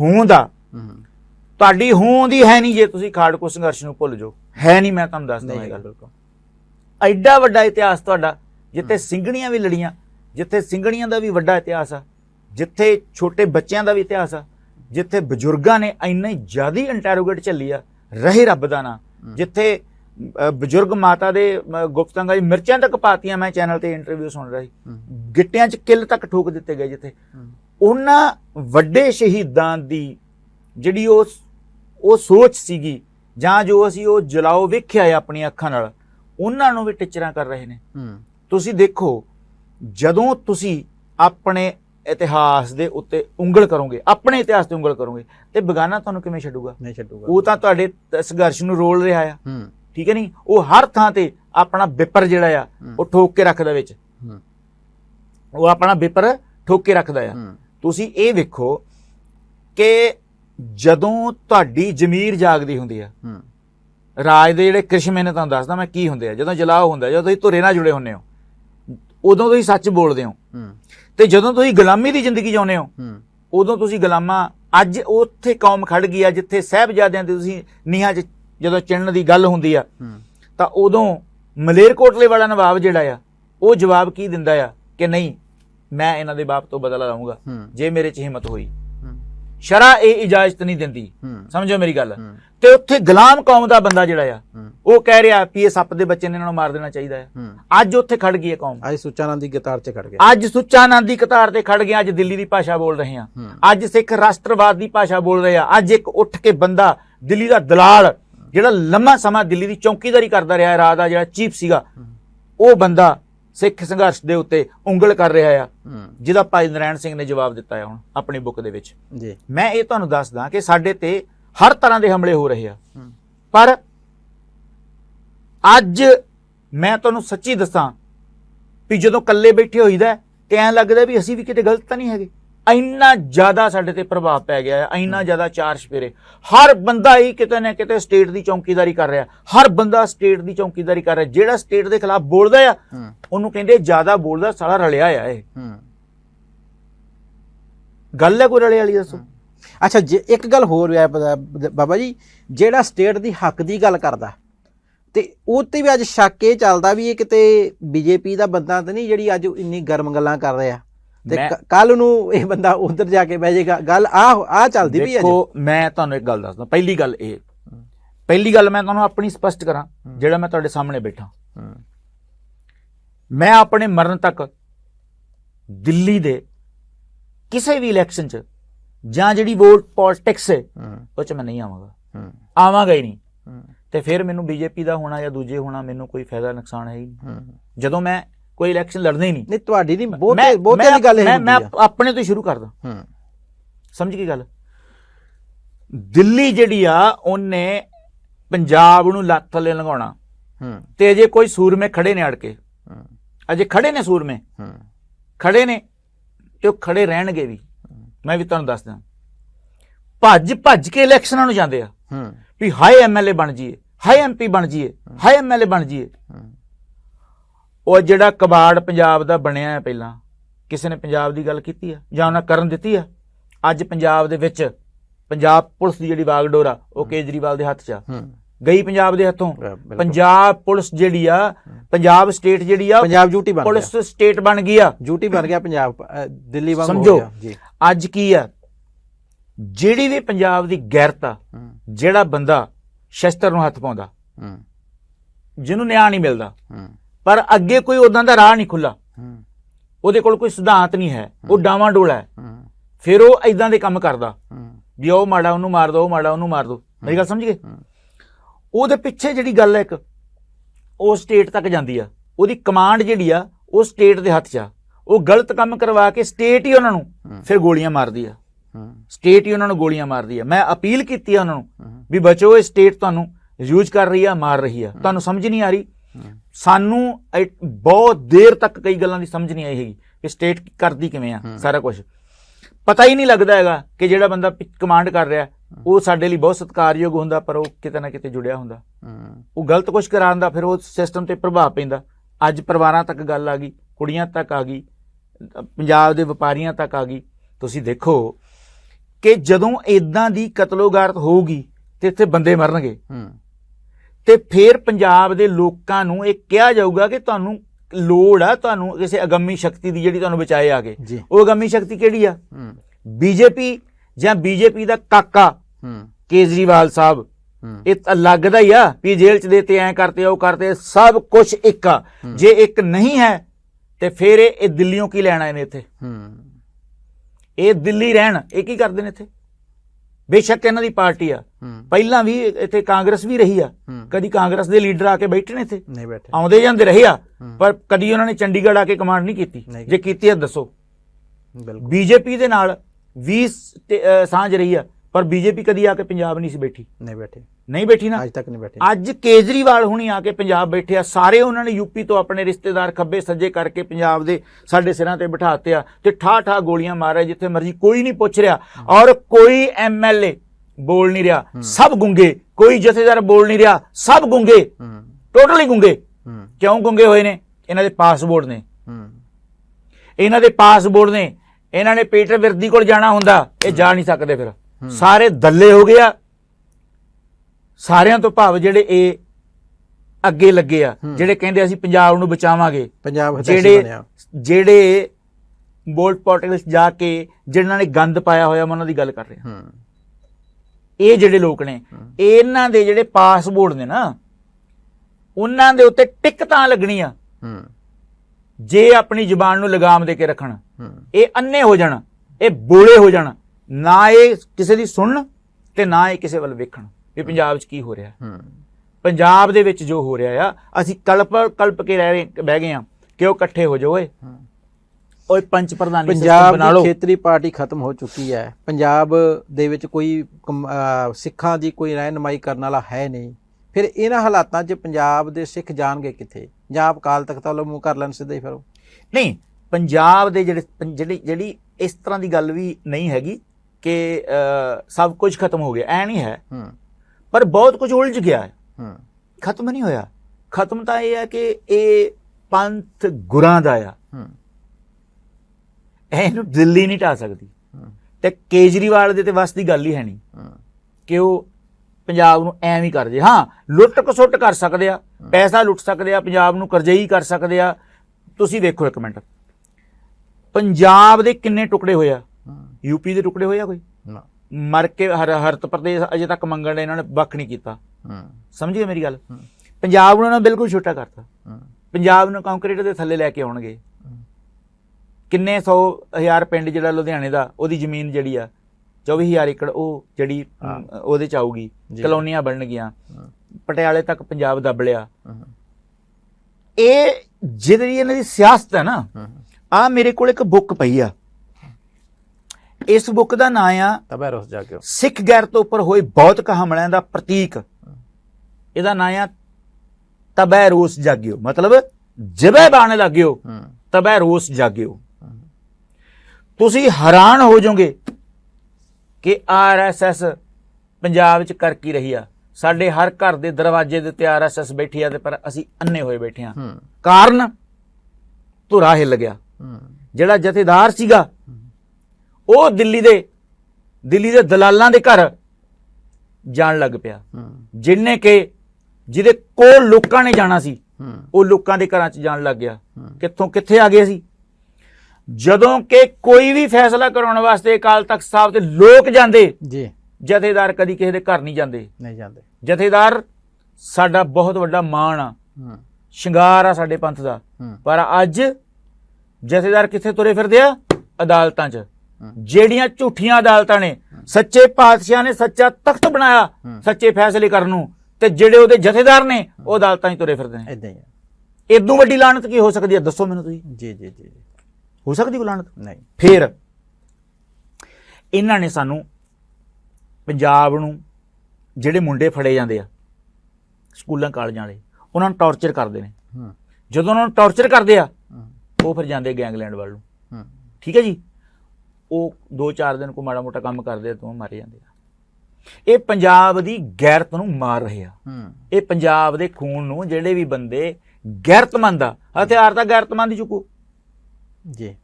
ਹੋਂਦ ਆ ਤੁਹਾਡੀ ਹੋਂਦ ਹੀ। ਹੈ ਨਹੀਂ ਜੇ ਤੁਸੀਂ ਖਾੜਕੂ ਸੰਘਰਸ਼ ਨੂੰ ਭੁੱਲ ਜਾਓ। ਹੈ ਨਹੀਂ ਮੈਂ ਤੁਹਾਨੂੰ ਇਹ ਨਹੀਂ ਗੱਲ। ਬਿਲਕੁਲ। ਐਡਾ ਵੱਡਾ ਇਤਿਹਾਸ ਤੁਹਾਡਾ ਜਿੱਥੇ ਸਿੰਘਣੀਆਂ ਵੀ ਲੜੀਆਂ ਜਿੱਥੇ ਸਿੰਘਣੀਆਂ ਦਾ ਵੀ ਵੱਡਾ ਇਤਿਹਾਸ ਆ ਜਿੱਥੇ ਛੋਟੇ ਬੱਚਿਆਂ ਦਾ ਵੀ ਇਤਿਹਾਸ ਆ ਜਿੱਥੇ ਬਜ਼ੁਰਗਾਂ ਨੇ ਇੰਨੀ ਜ਼ਿਆਦੀ ਇੰਟਰੋਗੇਟ ਝੱਲੀ ਆ ਰਹੇ ਰੱਬ ਦਾ ਨਾਂ। ਜਿੱਥੇ ਬਜ਼ੁਰਗ ਮਾਤਾ ਦੇ ਅ, ਗੁਪਤੰਗਾਂ ਦੀ ਮਿਰਚਾਂ ਤੱਕ ਪਾਤੀਆਂ ਮੈਂ ਚੈਨਲ ਤੇ ਇੰਟਰਵਿਊ ਸੁਣ ਰਿਹਾ ਸੀ। ਗਿੱਟਿਆਂ 'ਚ ਕਿੱਲ ਤੱਕ ਠੋਕ ਦਿੱਤੇ ਗਏ ਜਿੱਥੇ। ਉਹਨਾਂ ਵੱਡੇ ਸ਼ਹੀਦਾਂ ਦੀ ਜਿਹੜੀ ਉਹ ਉਹ ਸੋਚ ਸੀਗੀ ਜਾਂ ਜੋ ਅਸੀਂ ਉਹ ਜਲਾਓ ਵੇਖਿਆ ਹੈ ਆਪਣੀਆਂ ਅੱਖਾਂ ਨਾਲ ਉਹਨਾਂ ਨੂੰ ਵੀ ਟਿਚਰਾਂ ਕਰ ਰਹੇ ਨੇ। ਤੁਸੀਂ ਦੇਖੋ ਜਦੋਂ ਤੁਸੀਂ ਆਪਣੇ ਇਤਿਹਾਸ ਦੇ ਉੱਤੇ ਉਂਗਲ ਕਰੋਗੇ ਆਪਣੇ ਇਤਿਹਾਸ ਤੇ ਉਂਗਲ ਕਰੋਗੇ ਤੇ ਬਗਾਨਾ ਤੁਹਾਨੂੰ ਕਿਵੇਂ ਛੱਡੂਗਾ? ਨਹੀਂ ਛੱਡੂਗਾ। ਉਹ ਤਾਂ ਤੁਹਾਡੇ ਸੰਘਰਸ਼ ਨੂੰ ਰੋਲ ਰਿਹਾ ਆ। ਹੂੰ। ਠੀਕ ਹੈ ਨਹੀਂ? ਉਹ ਹਰ ਥਾਂ ਤੇ ਆਪਣਾ ਵਿਪਰ ਜਿਹੜਾ ਆ। ਉਹ ਠੋਕ ਕੇ ਰੱਖਦਾ ਵਿੱਚ। ਉਹ ਆਪਣਾ ਵਿਪਰ ਠੋਕ ਕੇ ਰੱਖਦਾ ਆ। ਤੁਸੀਂ ਇਹ ਵੇਖੋ ਕਿ ਜਦੋਂ ਤੁਹਾਡੀ ਜ਼ਮੀਰ ਜਾਗਦੀ ਹੁੰਦੀ ਆ ਰਾਜ ਦੇ ਜਿਹੜੇ ਕ੍ਰਿਸ਼ਮੇ ਨੇ ਤੁਹਾਨੂੰ ਦੱਸਦਾ ਮੈਂ ਕੀ ਹੁੰਦੇ ਆ ਜਦੋਂ ਜਲਾਓ ਹੁੰਦਾ ਜਦੋਂ ਤੁਸੀਂ ਧੁਰੇ ਨਾਲ ਜੁੜੇ ਹੁੰਦੇ ਹੋ ਉਦੋਂ ਤੁਸੀਂ ਸੱਚ ਬੋਲਦੇ ਹੋ। ਤੇ ਜਦੋਂ ਤੁਸੀਂ ਗੁਲਾਮੀ ਦੀ ਜ਼ਿੰਦਗੀ ਜਿਉਂਦੇ ਹੋ ਹੂੰ। ਉਦੋਂ ਤੁਸੀਂ ਗੁਲਾਮਾਂ ਅੱਜ ਉੱਥੇ ਕੌਮ ਖੜ ਗਈ ਆ ਜਿੱਥੇ ਸਹਿਬਜ਼ਾਦਿਆਂ ਦੇ ਤੁਸੀਂ ਨੀਹਾਂ 'ਚ ਜਦੋਂ ਚਿਣਨ ਦੀ ਗੱਲ ਹੁੰਦੀ ਆ ਤਾਂ ਉਦੋਂ ਮਲੇਰਕੋਟਲੇ ਵਾਲਾ ਨਵਾਬ ਜਿਹੜਾ ਆ ਉਹ ਜਵਾਬ ਕੀ ਦਿੰਦਾ ਆ ਕਿ ਨਹੀਂ ਮੈਂ ਇਹਨਾਂ ਦੇ ਬਾਪ ਤੋਂ ਬਦਲਾ ਲਵਾਂਗਾ ਜੇ ਮੇਰੇ 'ਚ ਹਿੰਮਤ ਹੋਈ। ਸ਼ਰਾ ਇਹ ਇਜਾਜ਼ਤ ਨਹੀਂ ਦਿੰਦੀ। ਸਮਝੋ ਮੇਰੀ ਗੱਲ। ਤੇ ਉੱਥੇ ਗੁਲਾਮ ਕੌਮ ਦਾ ਬੰਦਾ ਜਿਹੜਾ ਆ ਉਹ ਕਹਿ ਰਿਹਾ ਇਹ ਸੱਪ ਦੇ ਬੱਚੇ ਨੇ ਇਹਨਾਂ ਨੂੰ ਮਾਰ ਦੇਣਾ ਚਾਹੀਦਾ ਹੈ ਹੂੰ। ਅੱਜ ਉੱਥੇ ਖੜ ਗਈ ਹੈ ਕੌਮ। ਅੱਜ ਸੁਚਾਨੰਦ ਦੀ ਗਤਾਰ 'ਚ ਖੜ ਗਿਆ। ਅੱਜ ਸੁੱਚਾ ਆਨੰਦ ਦੀ ਕਤਾਰ ਤੇ ਖੜ ਗਏ ਅੱਜ ਦਿੱਲੀ ਦੀ ਭਾਸ਼ਾ ਬੋਲ ਰਹੇ ਹੂੰ। ਅੱਜ ਸਿੱਖ ਰਾਸ਼ਟਰਵਾਦ ਦੀ ਭਾਸ਼ਾ ਬੋਲ ਰਹੇ ਆ। ਅੱਜ ਇੱਕ ਉੱਠ ਕੇ ਬੰਦਾ ਦਿੱਲੀ ਦਾ ਦਲਾਲ ਜਿਹੜਾ ਲੰਮਾ ਸਮਾਂ ਦਿੱਲੀ ਦੀ ਚੌਕੀਦਾਰੀ ਕਰਦਾ ਰਿਹਾ ਰਾਜ ਦਾ ਜਿਹੜਾ ਚੀਫ ਸੀਗਾ ਉਹ ਬੰਦਾ ਸਿੱਖ ਸੰਘਰਸ਼ ਦੇ ਉੱਤੇ ਉਂਗਲ ਕਰ ਰਿਹਾ ਆ। ਜਿਹਦਾ ਭਾਈ ਨਰੈਣ ਸਿੰਘ ਨੇ ਜਵਾਬ ਦਿੱਤਾ ਹੈ ਹੁਣ ਆਪਣੀ ਬੁੱਕ ਦੇ ਵਿੱਚ। ਜੀ। ਮੈਂ ਇਹ ਤੁਹਾਨੂੰ ਦੱਸਦਾ ਕਿ ਸਾਡੇ ਤੇ ਹਰ ਤਰ੍ਹਾਂ ਦੇ ਹਮਲੇ ਹੋ ਰਹੇ ਆ। ਪਰ ਅੱਜ ਮੈਂ ਤੁਹਾਨੂੰ ਸੱਚੀ ਦੱਸਾਂ ਵੀ ਜਦੋਂ ਇਕੱਲੇ ਬੈਠੇ ਹੋਈਦਾ ਤੇ ਐਂ ਲੱਗਦਾ ਵੀ ਅਸੀਂ ਵੀ ਕਿਤੇ ਗਲਤ ਤਾਂ ਨਹੀਂ ਹੈਗੇ। ਇੰਨਾ ਜ਼ਿਆਦਾ ਸਾਡੇ ਤੇ ਪ੍ਰਭਾਵ ਪੈ ਗਿਆ ਹੈ ਇੰਨਾ ਜ਼ਿਆਦਾ ਚਾਰ ਸਪੇਰੇ ਹਰ ਬੰਦਾ ਹੀ ਕਿਤੇ ਨਾ ਕਿਤੇ ਸਟੇਟ ਦੀ ਚੌਕੀਦਾਰੀ ਕਰ ਰਿਹਾ। ਹਰ ਬੰਦਾ ਸਟੇਟ ਦੀ ਚੌਕੀਦਾਰੀ ਕਰ ਰਿਹਾ। ਜਿਹੜਾ ਸਟੇਟ ਦੇ ਖਿਲਾਫ ਬੋਲਦਾ ਆ ਉਹਨੂੰ ਕਹਿੰਦੇ ਜ਼ਿਆਦਾ ਬੋਲਦਾ ਸਾਲਾ ਰਲਿਆ ਆ ਇਹ। ਗੱਲ ਹੈ ਕੋਈ ਰਲੇ ਵਾਲੀ ਦੱਸੋ? ਅੱਛਾ ਜੇ ਇੱਕ ਗੱਲ ਹੋਰ ਹੈ ਬਾਬਾ ਜੀ ਜਿਹੜਾ ਸਟੇਟ ਦੀ ਹੱਕ ਦੀ ਗੱਲ ਕਰਦਾ ਤੇ ਉਹ ਤੇ ਵੀ ਅੱਜ ਸ਼ੱਕ ਇਹ ਚੱਲਦਾ ਵੀ ਇਹ ਕਿਤੇ ਬੀਜੇਪੀ ਦਾ ਬੰਦਾ ਤਾਂ ਨਹੀਂ ਜਿਹੜੀ ਅੱਜ ਇੰਨੀ ਗਰਮ ਗੱਲਾਂ ਕਰ ਰਿਹਾ। ਤੇ ਕੱਲ ਨੂੰ ਇਹ ਬੰਦਾ ਉਧਰ ਜਾ ਕੇ ਬਹਿ ਜਾਏਗਾ। ਗੱਲ ਆ ਆ ਚੱਲਦੀ ਵੀ ਅੱਜ ਦੇਖੋ ਮੈਂ ਤੁਹਾਨੂੰ ਇੱਕ ਗੱਲ ਦੱਸਦਾ। ਪਹਿਲੀ ਗੱਲ ਇਹ। ਪਹਿਲੀ ਗੱਲ ਮੈਂ ਤੁਹਾਨੂੰ ਆਪਣੀ ਸਪਸ਼ਟ ਕਰਾਂ ਹੂੰ। ਜਿਹੜਾ ਮੈਂ ਤੁਹਾਡੇ ਸਾਹਮਣੇ ਬੈਠਾ। ਹੂੰ ਮੈਂ ਆਪਣੇ ਮਰਨ ਤੱਕ ਦਿੱਲੀ ਦੇ ਕਿਸੇ ਵੀ ਇਲੈਕਸ਼ਨ 'ਚ ਜਾਂ ਜਿਹੜੀ ਵੋਟ ਪੋਲਿਟਿਕਸ ਹੈ ਹੂੰ ਉਹ 'ਚ ਮੈਂ ਨਹੀਂ ਆਵਾਂਗਾ। ਹੂੰ ਆਵਾਂਗਾ ਹੀ ਨਹੀਂ। ਹੂੰ ਤੇ ਫਿਰ ਮੈਨੂੰ ਬੀਜੇਪੀ ਦਾ ਹੋਣਾ ਜਾਂ ਦੂਜੇ ਹੋਣਾ ਮੈਨੂੰ ਕੋਈ ਫਾਇਦਾ ਨੁਕਸਾਨ ਹੈ ਹੀ ਨਹੀਂ। ਹੂੰ ਜਦੋਂ ਮੈਂ ਕੋਈ ਇਲੈਕਸ਼ਨ ਲੜਨਾ ਹੀ ਨਹੀਂ। ਨਹੀਂ ਤੁਹਾਡੀ ਨਹੀਂ ਬਹੁਤੇ ਬਹੁਤੇ ਦੀ ਗੱਲ ਇਹ ਮੈਂ ਆਪਣੇ ਤੋਂ ਹੀ ਸ਼ੁਰੂ ਕਰਦਾ। ਹੂੰ। ਸਮਝ ਗਈ ਗੱਲ? ਦਿੱਲੀ ਜਿਹੜੀ ਆ ਉਹਨੇ ਪੰਜਾਬ ਨੂੰ ਲੱਤ ਥੱਲੇ ਲੰਘਾਉਣਾ। ਹੂੰ। ਤੇ ਅਜੇ ਕੋਈ ਸੂਰਮੇ ਖੜੇ ਨੇ ਅੜ ਕੇ ਹੂੰ। ਅਜੇ ਖੜੇ ਨੇ ਸੂਰਮੇ? ਹੂੰ। ਖੜੇ ਨੇ ਤੇ ਉਹ ਖੜੇ ਰਹਿਣਗੇ ਵੀ। ਮੈਂ ਵੀ ਤੁਹਾਨੂੰ ਦੱਸਦਾ ਭੱਜ ਭੱਜ ਕੇ ਇਲੈਕਸ਼ਨਾਂ ਨੂੰ ਜਾਂਦੇ ਆ। ਹੂੰ। ਵੀ ਹਾਈ ਐਮਐਲਏ ਬਣ ਜੀਏ ਹਾਈ ਐਮਪੀ ਬਣ ਜੀਏ ਹਾਈ ਐਮਐਲਏ ਬਣ ਜੀਏ ਹੂੰ। ਉਹ ਜਿਹੜਾ ਕਬਾੜ ਪੰਜਾਬ ਦਾ ਬਣਿਆ ਹੈ ਪਹਿਲਾਂ ਕਿਸੇ ਨੇ ਪੰਜਾਬ ਦੀ ਗੱਲ ਕੀਤੀ ਆ? ਜਾਂ ਉਹਨਾਂ ਕਰਨ ਦਿੱਤੀ ਆ? ਅੱਜ ਪੰਜਾਬ ਦੇ ਵਿੱਚ ਪੰਜਾਬ ਪੁਲਿਸ ਦੀ ਜਿਹੜੀ ਵਾਗਡੋਰ ਆ ਉਹ ਕੇਜਰੀਵਾਲ ਦੇ ਹੱਥ 'ਚ ਆ। ਗਈ ਪੰਜਾਬ ਦੇ ਹੱਥੋਂ। ਪੰਜਾਬ ਪੁਲਿਸ ਜਿਹੜੀ ਆ ਪੰਜਾਬ ਸਟੇਟ ਜਿਹੜੀ ਆ ਪੰਜਾਬ ਯੂਟੀ ਬਣ ਪੁਲਿਸ ਗਿਆ। ਸਟੇਟ ਬਣ ਗਈ ਆ। ਯੂਟੀ ਬਣ ਗਿਆ ਪੰਜਾਬ ਦਿੱਲੀ ਵਾਂਗ ਹੋ ਸਮਝੋ। ਗਿਆ। ਜੀ। ਅੱਜ ਕੀ ਆ? ਜਿਹੜੀ ਵੀ ਪੰਜਾਬ ਦੀ ਗੈਰਤ ਆ ਜਿਹੜਾ ਬੰਦਾ ਸ਼ਸਤਰ ਨੂੰ ਹੱਥ ਪਾਉਂਦਾ ਜਿਹਨੂੰ ਨਿਆਂ ਨਹੀਂ ਮਿਲਦਾ ਪਰ ਅੱਗੇ ਕੋਈ ਉਦਾਂ ਦਾ ਰਾਹ ਨਹੀਂ ਖੁੱਲਾ ਉਹਦੇ ਕੋਲ ਕੋਈ ਸਿਧਾਂਤ ਨਹੀਂ ਹੈ। ਉਹ ਡਾਵਾਂ ਡੋਲਾ ਹੈ। ਫਿਰ ਉਹ ਐਦਾਂ ਦੇ ਕੰਮ ਕਰਦਾ। ਵੀ ਉਹ ਮਾੜਾ ਉਹਨੂੰ ਮਾਰ ਦੋ ਉਹ ਮਾੜਾ ਉਹਨੂੰ ਮਾਰ ਦੋ। ਮੇਰੀ ਗੱਲ ਸਮਝ ਗਏ। ਉਹਦੇ ਪਿੱਛੇ ਜਿਹੜੀ ਗੱਲ ਹੈ ਇੱਕ ਉਹ ਸਟੇਟ ਤੱਕ ਜਾਂਦੀ ਆ। ਉਹਦੀ ਕਮਾਂਡ ਜਿਹੜੀ ਆ ਉਹ ਸਟੇਟ ਦੇ ਹੱਥ 'ਚ ਆ। ਉਹ ਗਲਤ ਕੰਮ ਕਰਵਾ ਕੇ ਸਟੇਟ ਹੀ ਉਹਨਾਂ ਨੂੰ। ਫਿਰ ਗੋਲੀਆਂ ਮਾਰਦੀ ਆ। ਸਟੇਟ ਹੀ ਉਹਨਾਂ ਨੂੰ ਗੋਲੀਆਂ ਮਾਰਦੀ ਆ। ਮੈਂ ਅਪੀਲ ਕੀਤੀ ਆ ਉਹਨਾਂ ਨੂੰ ਵੀ ਬਚੋ ਇਹ ਸਟੇਟ ਤੁਹਾਨੂੰ ਯੂਜ਼ ਕਰ ਰਹੀ ਆ ਮਾਰ ਰਹੀ ਆ। ਤੁਹਾਨੂੰ ਸਮਝ ਨਹੀਂ ਆ ਰਹੀ? ਸਾਨੂੰ ਬਹੁਤ ਦੇਰ ਤੱਕ ਕਈ ਗੱਲਾਂ ਦੀ ਸਮਝ ਨਹੀਂ ਆਈ ਹੈਗੀ ਕਿ ਸਟੇਟ ਕਰਦੀ ਕਿਵੇਂ ਆ। ਸਾਰਾ ਕੁਝ ਪਤਾ ਹੀ ਨਹੀਂ ਲੱਗਦਾ ਹੈਗਾ ਕਿ ਜਿਹੜਾ ਬੰਦਾ ਕਮਾਂਡ ਕਰ ਰਿਹਾ ਉਹ ਸਾਡੇ ਲਈ ਬਹੁਤ ਸਤਿਕਾਰਯੋਗ ਹੁੰਦਾ ਪਰ ਉਹ ਕਿਤੇ ਨਾ ਕਿਤੇ ਜੁੜਿਆ ਹੁੰਦਾ। ਉਹ ਗਲਤ ਕੁਝ ਕਰਾਉਂਦਾ ਫਿਰ ਉਹ ਸਿਸਟਮ ਤੇ ਪ੍ਰਭਾਵ ਪੈਂਦਾ। ਅੱਜ ਪਰਿਵਾਰਾਂ ਤੱਕ ਗੱਲ ਆ ਗਈ ਕੁੜੀਆਂ ਤੱਕ ਆ ਗਈ ਪੰਜਾਬ ਦੇ ਵਪਾਰੀਆਂ ਤੱਕ ਆ ਗਈ। ਤੁਸੀਂ ਦੇਖੋ ਕਿ ਜਦੋਂ ਇਦਾਂ ਦੀ ਕਤਲੋਗਾਰਤ ਹੋਊਗੀ ਤੇ ਇੱਥੇ ਬੰਦੇ ਮਰਨਗੇ। ਤੇ ਫਿਰ ਪੰਜਾਬ ਦੇ ਲੋਕਾਂ ਨੂੰ ਇਹ ਕਿਹਾ ਜਾਊਗਾ ਕਿ ਤੁਹਾਨੂੰ ਲੋੜ ਆ ਤੁਹਾਨੂੰ ਕਿਸੇ ਅਗੰਮੀ ਸ਼ਕਤੀ ਦੀ ਜਿਹੜੀ ਤੁਹਾਨੂੰ ਬਚਾਏ ਆ ਜੀ। ਉਹ ਅਗੰਮੀ ਸ਼ਕਤੀ ਕਿਹੜੀ ਆ? ਬੀਜੇਪੀ ਜਾਂ ਬੀਜੇਪੀ ਦਾ ਕਾਕਾ ਕੇਜਰੀਵਾਲ ਸਾਹਿਬ। ਇਹ ਤਾਂ ਲੱਗਦਾ ਹੀ ਆ ਵੀ ਜੇਲ੍ਹ ਚ ਦੇਤੇ ਐ ਕਰਤੇ ਉਹ ਕਰਤੇ ਸਭ ਕੁਝ ਇੱਕ ਆ। ਜੇ ਇੱਕ ਨਹੀਂ ਹੈ ਤੇ ਫਿਰ ਇਹ ਇਹ ਦਿੱਲੀੋਂ ਕੀ ਲੈਣ ਆਏ ਨੇ ਇੱਥੇ? ਇਹ ਦਿੱਲੀ ਰਹਿਣ ਇਹ ਕੀ ਕਰਦੇ ਨੇ ਇੱਥੇ? ਬੇਸ਼ੱਕ ਇਹਨਾਂ ਦੀ ਪਾਰਟੀ ਆ। ਪਹਿਲਾਂ ਵੀ ਇੱਥੇ ਕਾਂਗਰਸ ਵੀ ਰਹੀ ਆ। ਕਦੀ ਕਾਂਗਰਸ ਦੇ ਲੀਡਰ ਆ ਕੇ ਬੈਠੇ ਨੇ ਇੱਥੇ। ਨਹੀਂ ਬੈਠੇ। ਆਉਂਦੇ ਜਾਂਦੇ ਰਹੇ ਆ। ਪਰ ਕਦੀ ਉਹਨਾਂ ਨੇ ਚੰਡੀਗੜ੍ਹ ਆ ਕੇ ਕਮਾਂਡ ਨਹੀਂ ਕੀਤੀ। ਜੇ ਕੀਤੀ। ਹੈ ਦੱਸੋ। ਬਿਲਕੁਲ। ਬੀਜੇਪੀ ਦੇ ਨਾਲ 20 ਤੇ, ਅ, ਸਾਂਝ ਰਹੀ ਆ। ਪਰ ਬੀਜੇਪੀ ਕਦੀ ਆ ਕੇ ਪੰਜਾਬ ਨਹੀਂ ਸੀ ਬੈਠੀ। ਨਹੀਂ ਬੈਠੇ। ਨਹੀਂ ਬੈਠੀ ਨਾ। ਅੱਜ ਤੱਕ ਨਹੀਂ ਬੈਠੇ। ਅੱਜ ਕੇਜਰੀਵਾਲ ਹੁਣੀ ਆ ਕੇ ਪੰਜਾਬ ਬੈਠੇ ਆ। ਸਾਰੇ ਉਹਨਾਂ ਨੇ ਯੂਪੀ ਤੋਂ ਆਪਣੇ ਰਿਸ਼ਤੇਦਾਰ ਖੱਬੇ ਸੱਜੇ ਕਰਕੇ ਪੰਜਾਬ ਦੇ ਸਾਡੇ ਸਿਰਾਂ ਤੇ ਬਿਠਾਤੇ ਆ ਤੇ ਠਾ ਠਾ ਗੋਲੀਆਂ ਮਾਰ ਰਿਹਾ ਜਿੱਥੇ ਮਰਜ਼ੀ ਕੋਈ ਨਹੀਂ ਪੁੱਛ ਰਿਹਾ ਔਰ ਕੋਈ ਐਮਐਲਏ ਬੋਲ ਨਹੀਂ ਰਿਹਾ। ਸਭ ਗੁੰਗੇ। ਕੋਈ ਜਥੇਦਾਰ ਬੋਲ ਨਹੀਂ ਰਿਹਾ। ਸਭ ਗੁੰਗੇ। ਟੋਟਲੀ ਗੁੰਗੇ। ਕਿਉਂ ਗੁੰਗੇ ਹੋਏ ਨੇ? ਇਹਨਾਂ ਦੇ ਪਾਸਪੋਰਟ ਨੇ। ਇਹਨਾਂ ਦੇ ਪਾਸਪੋਰਟ ਨੇ। ਇਹਨਾਂ ਨੇ ਪੀਟਰ ਵਿਰਦੀ ਕੋਲ ਜਾਣਾ ਹੁੰਦਾ। ਇਹ ਜਾ ਨਹੀਂ ਸਕਦੇ ਫਿਰ। ਸਾਰੇ ਦੱਲੇ ਹੋ ਗਿਆ ਸਾਰਿਆਂ ਤੋਂ ਭਾਵ ਜਿਹੜੇ ਇਹ ਅੱਗੇ ਲੱਗੇ ਆ। ਜਿਹੜੇ ਕਹਿੰਦੇ ਅਸੀਂ ਪੰਜਾਬ ਨੂੰ ਬਚਾਵਾਂਗੇ ਪੰਜਾਬ ਜਿਹੜੇ ਬਣਿਆ। ਜਿਹੜੇ ਬੋਲਟ ਪੋਰਟਲ ਜਾ ਕੇ ਜਿਨ੍ਹਾਂ ਨੇ ਗੰਦ ਪਾਇਆ ਹੋਇਆ ਮੈਂ ਉਹਨਾਂ ਦੀ ਗੱਲ ਕਰ ਰਿਹਾ। ਹੂੰ। ਇਹ ਜਿਹੜੇ ਲੋਕ ਨੇ। ਇਹਨਾਂ ਦੇ ਜਿਹੜੇ ਪਾਸਪੋਰਟ ਨੇ ਨਾ ਉਹਨਾਂ ਦੇ ਉੱਤੇ ਟਿਕ ਤਾਂ ਲੱਗਣੀ ਆ। ਹੂੰ। ਜੇ ਆਪਣੀ ਜ਼ੁਬਾਨ ਨੂੰ ਲਗਾਮ ਦੇ ਕੇ ਰੱਖਣ ਇਹ ਅੰਨੇ ਹੋ ਜਾਣ ਇਹ ਬੋਲੇ ਹੋ ਜਾਣ ਨਾ ਇਹ ਕਿਸੇ ਦੀ ਸੁਣਨ ਤੇ ਨਾ ਇਹ ਕਿਸੇ ਵੱਲ ਵੇਖਣ। ਵੀ ਪੰਜਾਬ 'ਚ ਕੀ ਹੋ ਰਿਹਾ? ਹੂੰ। ਪੰਜਾਬ ਦੇ ਵਿੱਚ ਜੋ ਹੋ ਰਿਹਾ ਆ ਅਸੀਂ ਕਲਪ ਕਲਪ ਕੇ ਰਹਿ ਰਹੇ- ਬਹਿ ਗਏ ਆ ਕਿ ਉਹ ਇਕੱਠੇ ਹੋ ਜਾਓ ਓਏ? ਹੂੰ। ਓਏ ਪੰਚ ਪ੍ਰਧਾਨੀ ਪੰਜਾਬ ਦੀ ਖੇਤਰੀ ਪਾਰਟੀ ਖਤਮ ਹੋ ਚੁੱਕੀ ਹੈ। ਪੰਜਾਬ ਦੇ ਵਿੱਚ ਕੋਈ ਸਿੱਖਾਂ ਦੀ ਕੋਈ ਰਹਿਨਮਾਈ ਕਰਨ ਵਾਲਾ ਹੈ ਨਹੀਂ। ਫਿਰ ਇਹਨਾਂ ਹਾਲਾਤਾਂ 'ਚ ਪੰਜਾਬ ਦੇ ਸਿੱਖ ਜਾਣਗੇ ਕਿੱਥੇ? ਜਾਂ ਆਪ ਕਾਲ ਤਖਤ ਵੱਲੋਂ ਮੂੰਹ ਕਰ ਲੈਣ ਸਿੱਧੇ ਹੀ ਫਿਰ ਉਹ? ਨਹੀਂ ਪੰਜਾਬ ਦੇ ਜਿਹੜੇ ਜਿਹੜੀ ਜਿਹੜੀ ਇਸ ਤਰ੍ਹਾਂ ਦੀ ਗੱਲ ਵੀ ਨਹੀਂ ਹੈਗੀ ਕਿ ਸਭ ਕੁਝ ਖਤਮ ਹੋ ਗਿਆ। ਐ ਨਹੀਂ ਹੈ ਹੂੰ। ਪਰ ਬਹੁਤ ਕੁਝ ਉਲਝ ਗਿਆ ਹੈ। ਹੂੰ। ਖਤਮ ਨਹੀਂ ਹੋਇਆ। ਖਤਮ ਤਾਂ ਇਹ ਹੈ ਕਿ ਇਹ ਪੰਥ ਗੁਰਾਂ ਦਾ ਆ। ਹੂੰ। ਇਹਨੂੰ ਦਿੱਲੀ ਨਹੀਂ ਢਾ ਸਕਦੀ। ਤੇ ਕੇਜਰੀਵਾਲ ਦੇ ਤੇ ਵਸ ਦੀ ਗੱਲ ਹੀ ਹੈ ਨਹੀਂ। ਕਿ ਉਹ ਪੰਜਾਬ ਨੂੰ ਐਵੇਂ ਹੀ ਕਰ ਜੇ। ਹਾਂ ਲੁੱਟ ਕਸੁੱਟ ਕਰ ਸਕਦੇ ਆ ਪੈਸਾ ਲੁੱਟ ਸਕਦੇ ਆ ਪੰਜਾਬ ਨੂੰ ਕਰਜ਼ਈ ਕਰ ਸਕਦੇ ਆ। ਤੁਸੀਂ ਵੇਖੋ ਇੱਕ ਮਿੰਟ। ਪੰਜਾਬ ਦੇ ਕਿੰਨੇ ਟੁਕੜੇ ਹੋਏ ਆ? ਹੂੰ। ਯੂਪੀ ਦੇ ਟੁਕੜੇ ਹੋਏ ਆ ਕੋਈ? ਨਾ। ਮਰ ਕੇ ਹਰ ਹਰਤ ਪ੍ਰਦੇਸ਼ ਅਜੇ ਤੱਕ ਮੰਗਣ ਇਹਨਾਂ ਨੇ ਵੱਖ ਨਹੀਂ ਕੀਤਾ। ਹੂੰ। ਸਮਝੀਏ ਮੇਰੀ ਗੱਲ। ਪੰਜਾਬ ਨੂੰ ਨਾ ਬਿਲਕੁਲ ਛੋਟਾ ਕਰਤਾ। ਹੂੰ। ਪੰਜਾਬ ਨੂੰ ਕੰਕਰੀਟ ਦੇ ਥੱਲੇ ਲੈ ਕੇ ਆਉਣਗੇ। ਕਿੰਨੇ ਸੌ ਹਜ਼ਾਰ ਪਿੰਡ ਜਿਹੜਾ ਲੁਧਿਆਣੇ ਦਾ ਉਹਦੀ ਜ਼ਮੀਨ ਜਿਹੜੀ ਆ 24000 ਏਕੜ ਉਹ ਜਿਹੜੀ। ਉਹਦੇ ਚ ਆਊਗੀ। ਕਲੋਨੀਆਂ ਬਣਨਗੀਆਂ। ਪਟਿਆਲੇ ਤੱਕ ਪੰਜਾਬ ਦਬ ਲਿਆ। ਇਹ ਜਿਹੜੀ ਇਹਨਾਂ ਦੀ ਸਿਆਸਤ ਹੈ ਨਾ। ਆ ਮੇਰੇ ਕੋਲ ਇੱਕ ਬੁੱਕ ਪਈ ਆ। ਇਸ ਬੁੱਕ ਦਾ ਨਾਂ ਆ ਤਬੇ ਰੋਸ ਜਾ ਕੇ ਸਿੱਖ ਗੈਰਤ ਉੱਪਰ ਹੋਏ ਬਹੁਤ ਹਮਲਿਆਂ ਦਾ ਪ੍ਰਤੀਕ। ਇਹਦਾ ਨਾਂ ਆ ਤਬੈ ਰੋਸ ਜਾਗਿਓ। ਮਤਲਬ ਜਿਵੇਂ ਬਾਣੇ ਲੱਗਿਓ ਹੂੰ। ਤਬੈ ਰੋਸ ਜਾਗਿਓ। ਤੁਸੀਂ ਹੈਰਾਨ ਹੋ ਜਾਓਗੇ ਕਿ ਆਰਐਸਐਸ ਪੰਜਾਬ ਵਿੱਚ ਕਰ ਕੀ ਰਹੀ ਆ। ਸਾਡੇ ਹਰ ਘਰ ਦੇ ਦਰਵਾਜ਼ੇ ਦੇ ਉੱਤੇ ਆਰਐਸਐਸ ਬੈਠੀ ਆ ਤੇ ਪਰ ਅਸੀਂ ਅੰਨੇ ਹੋਏ ਬੈਠੇ ਆ। ਕਾਰਨ ਧੁਰਾ ਹਿੱਲ ਗਿਆ। ਜਿਹੜਾ ਜਥੇਦਾਰ ਸੀਗਾ ਉਹ ਦਿੱਲੀ ਦੇ ਦਿੱਲੀ ਦੇ ਦਲਾਲਾਂ ਦੇ ਘਰ ਜਾਣ ਲੱਗ ਪਿਆ। ਜਿੰਨੇ ਕਿ ਜਿਹਦੇ ਕੋਲ ਲੋਕਾਂ ਨੇ ਜਾਣਾ ਸੀ ਉਹ ਲੋਕਾਂ ਦੇ ਘਰਾਂ 'ਚ ਜਾਣ ਲੱਗ ਗਿਆ। ਕਿੱਥੋਂ ਕਿੱਥੇ ਆ ਗਏ ਸੀ? ਜਦੋਂ ਕਿ ਕੋਈ ਵੀ ਫੈਸਲਾ ਕਰਾਉਣ ਵਾਸਤੇ ਅਕਾਲ ਤਖਤ ਸਾਹਿਬ ਤੇ ਲੋਕ ਜਾਂਦੇ ਜੀ। ਜਥੇਦਾਰ ਕਦੀ ਕਿਸੇ ਦੇ ਘਰ ਨਹੀਂ ਜਾਂਦੇ। ਨਹੀਂ ਜਾਂਦੇ। ਜਥੇਦਾਰ ਸਾਡਾ ਬਹੁਤ ਵੱਡਾ ਮਾਣ ਆ। ਸ਼ਿੰਗਾਰ ਆ ਸਾਡੇ ਪੰਥ ਦਾ। ਪਰ ਅੱਜ ਜਥੇਦਾਰ ਕਿੱਥੇ ਤੁਰੇ ਫਿਰਦੇ ਆ? ਅਦਾਲਤਾਂ 'ਚ। ਜਿਹੜੀਆਂ ਝੂਠੀਆਂ ਅਦਾਲਤਾਂ ਨੇ ਸੱਚੇ ਪਾਤਸ਼ਾਹ ਨੇ ਸੱਚਾ ਤਖਤ ਬਣਾਇਆ। ਸੱਚੇ ਫੈਸਲੇ ਕਰਨ ਨੂੰ ਤੇ ਜਿਹੜੇ ਉਹਦੇ ਜਥੇਦਾਰ ਨੇ ਉਹ ਅਦਾਲਤਾਂ 'ਚ ਤੁਰੇ ਫਿਰਦੇ ਨੇ। ਇਦਾਂ ਹੀ ਇਦੋਂ ਵੱਡੀ ਲਾਹਨਤ ਕੀ ਹੋ ਸਕਦੀ ਹੈ? ਦੱਸੋ ਮੈਨੂੰ ਤੁਸੀਂ। ਜੀ ਜੀ ਜੀ। ਹੋ ਸਕਦੀ ਕੋਈ ਲਾਹਨਤ? ਨਹੀਂ। ਫਿਰ ਇਹਨਾਂ ਨੇ ਸਾਨੂੰ ਪੰਜਾਬ ਨੂੰ ਜਿਹੜੇ ਮੁੰਡੇ ਫੜੇ ਜਾਂਦੇ ਆ ਸਕੂਲਾਂ ਕਾਲਜਾਂ ਵਾਲੇ ਉਹਨਾਂ ਨੂੰ ਟੌਰਚਰ ਕਰਦੇ ਨੇ। ਹੂੰ। ਜਦੋਂ ਉਹਨਾਂ ਨੂੰ ਟੌਰਚਰ ਕਰਦੇ ਆ ਉਹ ਫਿਰ ਜਾਂਦੇ ਗੈਂਗਲੈਂਡ ਵੱਲ ਨੂੰ। ਠੀਕ ਹੈ ਜੀ? ਉਹ 2-4 ਦਿਨ ਕੋ ਮਾੜਾ ਮੋਟਾ ਕੰਮ ਕਰਦੇ ਆ ਤੋਂ ਮਾਰੇ ਜਾਂਦੇ ਆ। ਇਹ ਪੰਜਾਬ ਦੀ ਗੈਰਤ ਨੂੰ ਮਾਰ ਰਹੇ ਆ। ਇਹ ਪੰਜਾਬ ਦੇ ਖੂਨ ਨੂੰ ਜਿਹੜੇ ਵੀ ਬੰਦੇ ਗੈਰਤਮੰਦ ਆ ਹਥਿਆਰ ਤਾਂ ਗੈਰਤਮੰਦ ਹੀ ਚੁੱਕੋ। ਜੀ।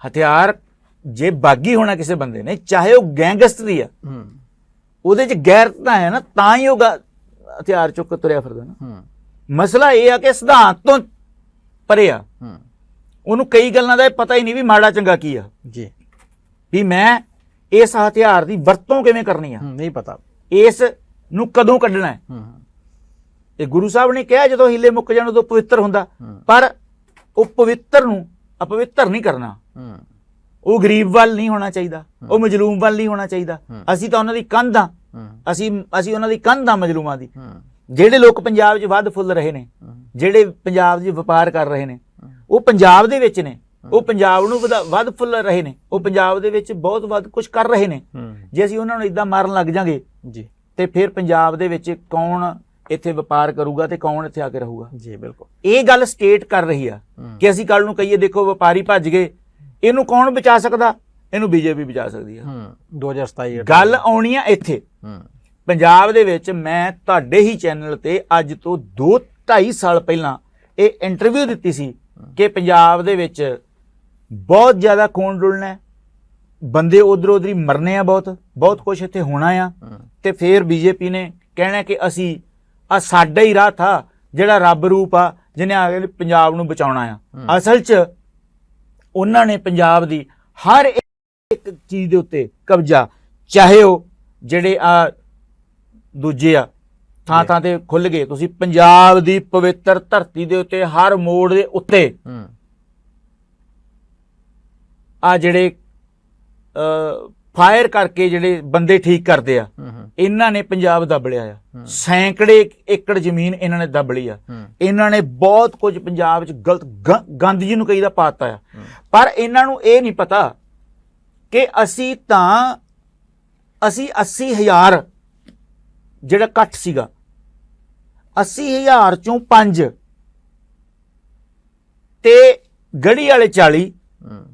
ਹਥਿਆਰ ਜੇ ਬਾਗੀ ਹੋਣਾ ਕਿਸੇ ਬੰਦੇ ਨੇ ਚਾਹੇ ਉਹ ਗੈਂਗਸਟਰੀ ਆ ਹੂੰ। ਉਹਦੇ ਚ ਗੈਰਤ ਤਾਂ ਹੈ ਨਾ ਤਾਂ ਹੀ ਉਹ ਹਥਿਆਰ ਚੁੱਕ ਕੇ ਤੁਰਿਆ ਫਿਰਦਾ ਨਾ। ਮਸਲਾ ਇਹ ਆ ਕਿ ਸਿਧਾਂਤ ਤੋਂ ਪਰੇ ਆ। ਉਹਨੂੰ ਕਈ ਗੱਲਾਂ ਦਾ ਪਤਾ ਹੀ ਨਹੀਂ ਵੀ ਮਾੜਾ ਚੰਗਾ ਕੀ ਆ। ਜੀ। ਵੀ ਮੈਂ ਇਸ ਹਥਿਆਰ ਦੀ ਵਰਤੋਂ ਕਿਵੇਂ ਕਰਨੀ ਆ? ਨਹੀਂ ਪਤਾ। ਇਸ ਨੂੰ ਕਦੋਂ ਕੱਢਣਾ ਹੈ? ਇਹ ਗੁਰੂ ਸਾਹਿਬ ਨੇ ਕਿਹਾ ਜਦੋਂ ਹੀਲੇ ਮੁੱਕ ਜਾਣ ਉਦੋਂ ਪਵਿੱਤਰ ਹੁੰਦਾ। ਪਰ ਉਹ ਪਵਿੱਤਰ ਨੂੰ ਅਪਵਿੱਤਰ ਨਹੀਂ ਕਰਨਾ। ਉਹ ਗਰੀਬ ਵੱਲ ਨਹੀਂ ਹੋਣਾ ਚਾਹੀਦਾ। ਉਹ ਮਜਲੂਮ ਵੱਲ ਨਹੀਂ ਹੋਣਾ ਚਾਹੀਦਾ। ਅਸੀਂ ਤਾਂ ਉਹਨਾਂ ਦੀ ਕੰਧ ਆ ਅਸੀਂ ਅਸੀਂ ਉਹਨਾਂ ਦੀ ਕੰਧ ਆ ਮਜਲੂਮਾਂ ਦੀ। ਜਿਹੜੇ ਲੋਕ ਪੰਜਾਬ 'ਚ ਵੱਧ ਫੁੱਲ ਰਹੇ ਨੇ ਜਿਹੜੇ ਪੰਜਾਬ 'ਚ ਵਪਾਰ ਕਰ ਰਹੇ ਨੇ ਉਹ ਪੰਜਾਬ ਦੇ ਵਿੱਚ ਨੇ। ਉਹ ਪੰਜਾਬ ਨੂੰ ਵਧਾ- ਵੱਧ ਫੁੱਲ ਰਹੇ ਨੇ। ਉਹ ਪੰਜਾਬ ਦੇ ਵਿੱਚ ਬਹੁਤ ਵੱਧ ਕੁਝ ਕਰ ਰਹੇ ਨੇ। ਜੇ ਅਸੀਂ ਉਹਨਾਂ ਨੂੰ ਇਦਾਂ ਮਾਰਨ ਲੱਗ ਜਾਾਂਗੇ ਜੀ। ਤੇ ਫਿਰ ਪੰਜਾਬ ਦੇ ਵਿੱਚ ਕੌਣ ਇੱਥੇ ਵਪਾਰ ਕਰੂਗਾ ਤੇ ਕੌਣ ਇੱਥੇ ਆ ਕੇ ਰਹੂਗਾ? ਜੀ ਬਿਲਕੁਲ। ਇਹ ਗੱਲ ਸਟੇਟ ਕਰ ਰਹੀ ਆ। ਕਿ ਅਸੀਂ ਕੱਲ ਨੂੰ ਕਹੀਏ ਦੇਖੋ ਵਪਾਰੀ ਭੱਜ ਗਏ ਇਹਨੂੰ ਕੌਣ ਬਚਾ ਸਕਦਾ? ਇਹਨੂੰ ਬੀਜੇਪੀ ਬਚਾ ਸਕਦੀ ਆ। ਹੂੰ 2027 ਗੱਲ ਆਉਣੀ ਆ ਇੱਥੇ। ਹੂੰ। ਪੰਜਾਬ ਦੇ ਵਿੱਚ ਮੈਂ ਤੁਹਾਡੇ ਹੀ ਚੈਨਲ ਤੇ ਅੱਜ ਤੋਂ 2 2.5 ਸਾਲ ਪਹਿਲਾਂ ਇਹ ਇੰਟਰਵਿਊ ਦਿੱਤੀ ਸੀ ਕਿ ਪੰਜਾਬ ਦੇ ਵਿੱਚ ਬਹੁਤ ਜ਼ਿਆਦਾ ਖੂਨ ਡੁੱਲਣਾ ਹੈ। ਬੰਦੇ ਉਧਰ ਉਧਰੀ ਮਰਨੇ ਆ ਬਹੁਤ ਬਹੁਤ ਕੁਝ ਇੱਥੇ ਹੋਣਾ ਆ। ਤੇ ਫਿਰ ਬੀਜੇਪੀ ਨੇ ਕਹਿਣਾ ਕਿ ਅਸੀਂ ਆ ਸਾਡਾ ਹੀ ਰਾਹ ਥਾ ਜਿਹੜਾ ਰੱਬ ਰੂਪ ਆ ਜਿਹਨੇ ਆ ਕੇ ਪੰਜਾਬ ਨੂੰ ਬਚਾਉਣਾ ਆ। ਅਸਲ 'ਚ ਉਹਨਾਂ ਨੇ ਪੰਜਾਬ ਦੀ ਹਰ ਇੱਕ ਚੀਜ਼ ਦੇ ਉੱਤੇ ਕਬਜ਼ਾ ਚਾਹੇ ਉਹ ਜਿਹੜੇ ਆ ਦੂਜੇ ਆ ਥਾਂ ਥਾਂ ਤੇ ਖੁੱਲ ਗਏ। ਤੁਸੀਂ ਪੰਜਾਬ ਦੀ ਪਵਿੱਤਰ ਧਰਤੀ ਦੇ ਉੱਤੇ ਹਰ ਮੋੜ ਦੇ ਉੱਤੇ ਆ ਜਿਹੜੇ ਫਾਇਰ ਕਰਕੇ ਜਿਹੜੇ ਬੰਦੇ ਠੀਕ ਕਰਦੇ ਆ ਇਹਨਾਂ ਨੇ ਪੰਜਾਬ ਦੱਬ ਲਿਆ ਆ। ਸੈਂਕੜੇ ਏਕੜ ਜ਼ਮੀਨ ਇਹਨਾਂ ਨੇ ਦੱਬ ਲਈ ਆ। ਇਹਨਾਂ ਨੇ ਬਹੁਤ ਕੁਝ ਪੰਜਾਬ 'ਚ ਗਲਤ ਗ- ਗੰਦ ਜੀ ਨੂੰ ਕਹੀਦਾ ਪਾਤਾ ਆ। ਪਰ ਇਹਨਾਂ ਨੂੰ ਇਹ ਨਹੀਂ ਪਤਾ ਕਿ ਅਸੀਂ ਤਾਂ ਅਸੀਂ 80000 ਜਿਹੜਾ ਇਕੱਠ ਸੀਗਾ 80000 ਚੋਂ 5 ਤੇ ਗੜੀ ਵਾਲੇ 40 ਹੂੰ।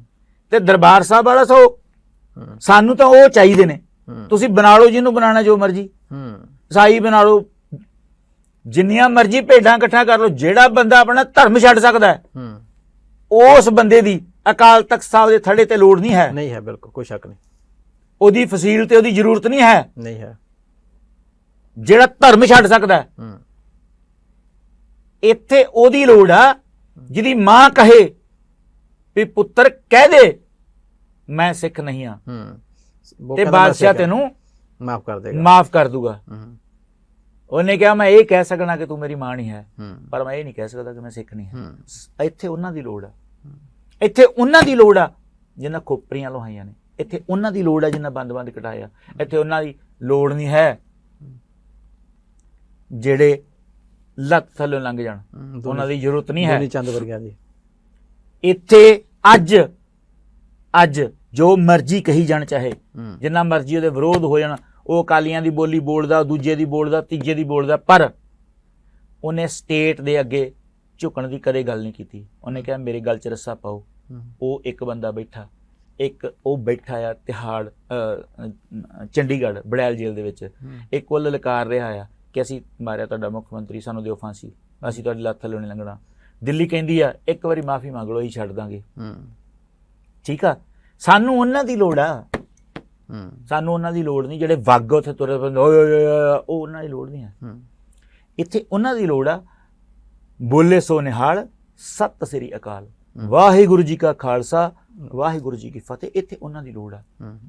ਤੇ ਦਰਬਾਰ ਸਾਹਿਬ ਵਾਲਾ 100 ਹੂੰ। ਸਾਨੂੰ ਤਾਂ ਉਹ ਚਾਹੀਦੇ ਨੇ। ਤੁਸੀਂ ਬਣਾ ਲਓ ਜਿਹਨੂੰ ਬਣਾਉਣਾ ਜੋ ਮਰਜ਼ੀ। ਹੂੰ। ਸਾਈ ਬਣਾ ਲਓ। ਜਿੰਨੀਆਂ ਮਰਜ਼ੀ ਭੇਡਾਂ ਇਕੱਠਾ ਕਰ ਲਓ ਜਿਹੜਾ ਬੰਦਾ ਆਪਣਾ ਧਰਮ ਛੱਡ ਸਕਦਾ ਹੈ ਉਸ ਬੰਦੇ ਦੀ ਅਕਾਲ ਤਖਤ ਸਾਹਿਬ ਦੇ ਥੜੇ ਤੇ ਲੋੜ ਨਹੀਂ ਹੈ। ਨਹੀਂ ਹੈ ਬਿਲਕੁਲ ਕੋਈ ਸ਼ੱਕ ਨਹੀਂ। ਉਹਦੀ ਫਸੀਲ ਤੇ ਉਹਦੀ ਜ਼ਰੂਰਤ ਨਹੀਂ ਹੈ। ਨਹੀਂ ਹੈ। ਜਿਹੜਾ ਧਰਮ ਛੱਡ ਸਕਦਾ ਇੱਥੇ ਉਹਦੀ ਲੋੜ ਆ ਜਿਹਦੀ ਮਾਂ ਕਹੇ ਵੀ ਪੁੱਤਰ ਕਹਿ ਦੇ ਮੈਂ ਸਿੱਖ ਨਹੀਂ ਆ ਹੂੰ। ਤੇ ਬਾਦਸ਼ਾਹ ਤੈਨੂੰ ਮਾਫ ਕਰ ਦੇਗਾ। ਮਾਫ ਕਰ ਦੂਗਾ। ਹੂੰ। ਉਹਨੇ ਕਿਹਾ ਮੈਂ ਇਹ ਕਹਿ ਸਕਣਾ ਕਿ ਤੂੰ ਮੇਰੀ ਮਾਂ ਨਹੀਂ ਹੈ ਪਰ ਮੈਂ ਇਹ ਨਹੀਂ ਕਹਿ ਸਕਦਾ ਕਿ ਮੈਂ ਸਿੱਖ ਨਹੀਂ ਹਾਂ। ਇੱਥੇ ਉਹਨਾਂ ਦੀ ਲੋੜ ਆ। ਇੱਥੇ ਉਹਨਾਂ ਦੀ ਲੋੜ ਆ ਜਿਨ੍ਹਾਂ ਖੋਪਰੀਆਂ ਲੋਹਾਈਆਂ ਨੇ। ਇੱਥੇ ਉਹਨਾਂ ਦੀ ਲੋੜ ਆ ਜਿਨ੍ਹਾਂ ਬੰਦ-ਬੰਦ ਕਟਾਇਆ ਇੱਥੇ ਉਹਨਾਂ ਦੀ ਲੋੜ ਨਹੀਂ ਹੈ ਜਿਹੜੇ ਲੱਤ ਥੱਲੇ ਲੰਘ ਜਾਣ। ਉਹਨਾਂ ਦੀ ਜ਼ਰੂਰਤ ਨਹੀਂ ਹੈ। ਚੰਦ ਵਰਗਿਆਂ ਦੀ। ਇੱਥੇ ਅੱਜ ਅੱਜ ਜੋ ਮਰਜ਼ੀ ਕਹੀ ਜਾਣ ਚਾਹੇ ਜਿੰਨਾ ਮਰਜ਼ੀ ਉਹਦੇ ਵਿਰੋਧ ਹੋ ਜਾਣ ਉਹ ਅਕਾਲੀਆਂ ਦੀ ਬੋਲੀ ਬੋਲਦਾ ਦੂਜੇ ਦੀ ਬੋਲਦਾ ਤੀਜੇ ਦੀ ਬੋਲਦਾ ਪਰ ਉਹਨੇ ਸਟੇਟ ਦੇ ਅੱਗੇ ਝੁਕਣ ਦੀ ਕਦੇ ਗੱਲ ਨਹੀਂ ਕੀਤੀ। ਉਹਨੇ ਕਿਹਾ ਮੇਰੇ ਗੱਲ 'ਚ ਰੱਸਾ ਪਾਓ। ਉਹ ਇੱਕ ਬੰਦਾ ਬੈਠਾ ਇੱਕ ਉਹ ਬੈਠਾ ਆ ਤਿਹਾੜ ਚੰਡੀਗੜ੍ਹ ਬੜੈਲ ਜੇਲ੍ਹ ਦੇ ਵਿੱਚ। ਇੱਕ ਉਹ ਲਲਕਾਰ ਰਿਹਾ ਆ ਕਿ ਅਸੀਂ ਮਾਰਿਆ ਤੁਹਾਡਾ ਮੁੱਖ ਮੰਤਰੀ ਸਾਨੂੰ ਦਿਓ ਫਾਂਸੀ ਅਸੀਂ ਤੁਹਾਡੀ ਲੱਤ ਥੱਲੇ ਨਹੀਂ ਲੰਘਣਾ। ਦਿੱਲੀ ਕਹਿੰਦੀ ਆ ਇੱਕ ਵਾਰੀ ਮਾਫੀ ਮੰਗ ਲਓ ਅਸੀਂ ਛੱਡ ਦਾਂਗੇ। ਹੂੰ। ਠੀਕ ਆ? ਸਾਨੂੰ ਉਹਨਾਂ ਦੀ ਲੋੜ ਆ। ਹੂੰ। ਸਾਨੂੰ ਉਹਨਾਂ ਦੀ ਲੋੜ ਨਹੀਂ ਜਿਹੜੇ ਵੱਗ ਉੱਥੇ ਤੁਰੇ ਫਿਰਦੇ ਓਏ ਓਏ ਓਏ ਉਹ ਉਹਨਾਂ ਦੀ ਲੋੜ ਨਹੀਂ ਹੈ ਹੂੰ। ਇੱਥੇ ਉਹਨਾਂ ਦੀ ਲੋੜ ਆ ਬੋਲੇ ਸੋ ਨਿਹਾਲ ਸਤਿ ਸ੍ਰੀ ਅਕਾਲ। ਵਾਹਿਗੁਰੂ ਜੀ ਕਾ ਖਾਲਸਾ ਵਾਹਿਗੁਰੂ ਜੀ ਕੀ ਫਤਿਹ ਇੱਥੇ ਉਹਨਾਂ ਦੀ ਲੋੜ ਆ। ਹੂੰ।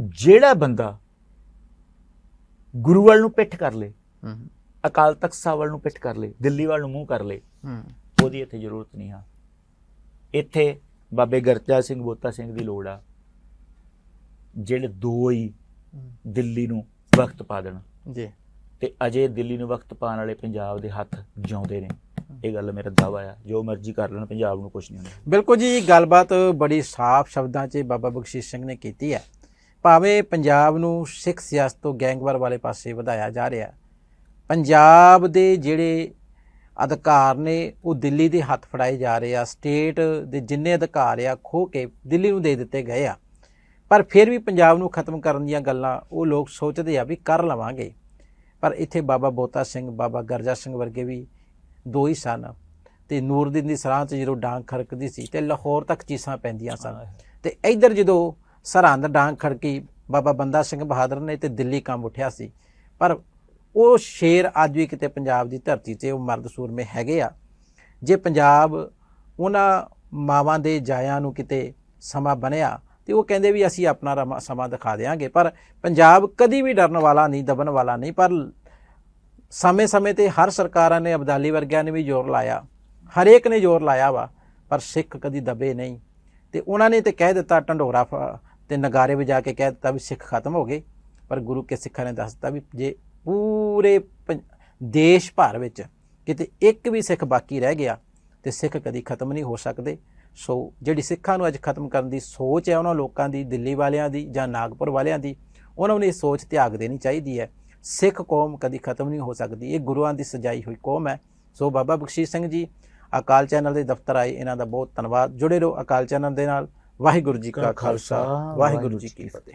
ਜਿਹੜਾ ਬੰਦਾ ਗੁਰੂ ਵੱਲ ਨੂੰ ਪਿੱਠ ਕਰ ਲੇ ਹੂੰ। ਅਕਾਲ ਤਖਤ ਸਾਹਿਬ ਵੱਲ ਨੂੰ ਪਿੱਠ ਕਰ ਲੇ ਦਿੱਲੀ ਵੱਲ ਨੂੰ ਮੂੰਹ ਕਰ ਲੇ ਹੂੰ। ਉਹਦੀ ਇੱਥੇ ਜ਼ਰੂਰਤ ਨਹੀਂ ਆ। ਇੱਥੇ ਬਾਬੇ ਗਰਚਾ ਸਿੰਘ ਬੋਤਾ ਸਿੰਘ ਦੀ ਲੋੜ ਆ। ਜਿਹੜੇ ਦੋ ਹੀ ਦਿੱਲੀ ਨੂੰ ਵਕਤ ਪਾ ਦੇਣ। ਜੀ। ਤੇ ਅਜੇ ਦਿੱਲੀ ਨੂੰ ਵਕਤ ਪਾਉਣ ਵਾਲੇ ਪੰਜਾਬ ਦੇ ਹੱਥ ਜਿਉਂਦੇ ਨੇ। ਇਹ ਗੱਲ ਮੇਰਾ ਦਾਵਾ ਆ। ਜੋ ਮਰਜ਼ੀ ਕਰ ਲੈਣ ਪੰਜਾਬ ਨੂੰ ਕੁਝ ਨਹੀਂ ਹੁੰਦਾ। ਬਿਲਕੁਲ ਜੀ ਗੱਲਬਾਤ ਬੜੀ ਸਾਫ਼ ਸ਼ਬਦਾਂ 'ਚ ਬਾਬਾ ਬਖਸ਼ੀਸ਼ ਸਿੰਘ ਨੇ ਕੀਤੀ ਹੈ। ਭਾਵੇਂ ਪੰਜਾਬ ਨੂੰ ਸਿੱਖ ਸਿਆਸਤ ਤੋਂ ਗੈਂਗਵਾਰ ਵਾਲੇ ਪਾਸੇ ਵਧਾਇਆ ਜਾ ਰਿਹਾ ਹੈ। ਪੰਜਾਬ ਦੇ ਜਿਹੜੇ ਅਧਿਕਾਰ ਨੇ ਉਹ ਦਿੱਲੀ ਦੇ ਹੱਥ ਫੜਾਏ ਜਾ ਰਹੇ ਆ। ਸਟੇਟ ਦੇ ਜਿੰਨੇ ਅਧਿਕਾਰ ਆ ਖੋ ਕੇ ਦਿੱਲੀ ਨੂੰ ਦੇ ਦਿੱਤੇ ਗਏ ਆ। ਪਰ ਫਿਰ ਵੀ ਪੰਜਾਬ ਨੂੰ ਖਤਮ ਕਰਨ ਦੀਆਂ ਗੱਲਾਂ ਉਹ ਲੋਕ ਸੋਚਦੇ ਆ ਵੀ ਕਰ ਲਵਾਂਗੇ। ਪਰ ਇੱਥੇ ਬਾਬਾ ਬੋਤਾ ਸਿੰਘ ਬਾਬਾ ਗਰਜਾ ਸਿੰਘ ਵਰਗੇ ਵੀ ਦੋ ਹੀ ਸਨ ਤੇ ਨੂਰਦੀਨ ਦੀ ਸਰਾਂ 'ਚ ਜਦੋਂ ਡਾਂਗ ਖੜਕਦੀ ਸੀ ਤੇ ਲਾਹੌਰ ਤੱਕ ਚੀਸਾਂ ਪੈਂਦੀਆਂ ਸਨ। ਤੇ ਇੱਧਰ ਜਦੋਂ ਸਰਹੰਦ ਡਾਂਗ ਖੜਕੀ ਬਾਬਾ ਬੰਦਾ ਸਿੰਘ ਬਹਾਦਰ ਨੇ ਤੇ ਦਿੱਲੀ ਕੰਬ ਉੱਠਿਆ ਸੀ। ਪਰ ਉਹ ਸ਼ੇਰ ਅੱਜ ਵੀ ਕਿਤੇ ਪੰਜਾਬ ਦੀ ਧਰਤੀ ਤੇ ਉਹ ਮਰਦ ਸੂਰਮੇ ਹੈਗੇ ਆ। ਜੇ ਪੰਜਾਬ ਉਹਨਾਂ ਮਾਵਾਂ ਦੇ ਜਾਇਆਂ ਨੂੰ ਕਿਤੇ ਸਮਾਂ ਬਣਿਆ ਤੇ ਉਹ ਕਹਿੰਦੇ ਵੀ ਅਸੀਂ ਆਪਣਾ ਰਮਾ- ਸਮਾਂ ਦਿਖਾ ਦੇਾਂਗੇ ਪਰ ਪੰਜਾਬ ਕਦੀ ਵੀ ਡਰਨ ਵਾਲਾ ਨਹੀਂ, ਦਬਣ ਵਾਲਾ ਨਹੀਂ। ਪਰ ਸਮੇਂ-ਸਮੇਂ ਤੇ ਹਰ ਸਰਕਾਰਾਂ ਨੇ, ਅਬਦਾਲੀ ਵਰਗਿਆਂ ਨੇ ਵੀ ਜ਼ੋਰ ਲਾਇਆ। ਹਰੇਕ ਨੇ ਜ਼ੋਰ ਲਾਇਆ ਵਾ, ਪਰ ਸਿੱਖ ਕਦੀ ਦਬੇ ਨਹੀਂ। ਤੇ ਉਹਨਾਂ ਨੇ ਤੇ ਕਹਿ ਦਿੱਤਾ, ਢੰਡੋਰਾ ਫ- ਤੇ ਨਗਾਰੇ ਵਜਾ ਕੇ ਕਹਿ ਦਿੱਤਾ ਵੀ ਸਿੱਖ ਖਤਮ ਹੋ ਗਏ। ਪਰ ਗੁਰੂ ਕੇ ਸਿੱਖਾਂ ਨੇ ਦੱਸ ਦਿੱਤਾ ਵੀ ਜੇ ਪੂਰੇ ਦੇਸ਼ ਭਰ ਵਿੱਚ ਕਿਤੇ ਇੱਕ ਵੀ ਸਿੱਖ ਬਾਕੀ ਰਹਿ ਗਿਆ ਤੇ ਸਿੱਖ ਕਦੀ ਖਤਮ ਨਹੀਂ ਹੋ ਸਕਦੇ। ਸੋ ਜਿਹੜੀ ਸਿੱਖਾਂ ਨੂੰ ਅੱਜ ਖਤਮ ਕਰਨ ਦੀ ਸੋਚ ਹੈ ਉਹਨਾਂ ਲੋਕਾਂ ਦੀ ਦਿੱਲੀ ਵਾਲਿਆਂ ਦੀ ਜਾਂ ਨਾਗਪੁਰ ਵਾਲਿਆਂ ਦੀ ਉਹਨਾਂ ਨੂੰ ਇਹ ਸੋਚ ਤਿਆਗ ਦੇਣੀ ਚਾਹੀਦੀ ਹੈ। ਸਿੱਖ ਕੌਮ ਕਦੀ ਖਤਮ ਨਹੀਂ ਹੋ ਸਕਦੀ। ਇਹ ਗੁਰੂਆਂ ਦੀ ਸਜਾਈ ਹੋਈ ਕੌਮ ਹੈ। ਸੋ ਬਾਬਾ ਬਖਸ਼ੀਸ਼ ਸਿੰਘ ਜੀ ਅਕਾਲ ਚੈਨਲ ਦੇ ਦਫ਼ਤਰ ਆਏ। ਇਹਨਾਂ ਦਾ ਬਹੁਤ ਧੰਨਵਾਦ। ਜੁੜੇ ਰਹੋ ਅਕਾਲ ਚੈਨਲ ਦੇ ਨਾਲ। ਵਾਹਿਗੁਰੂ ਜੀ ਕਾ ਖਾਲਸਾ। ਵਾਹਿਗੁਰੂ ਜੀ ਕੀ ਫਤਿਹ।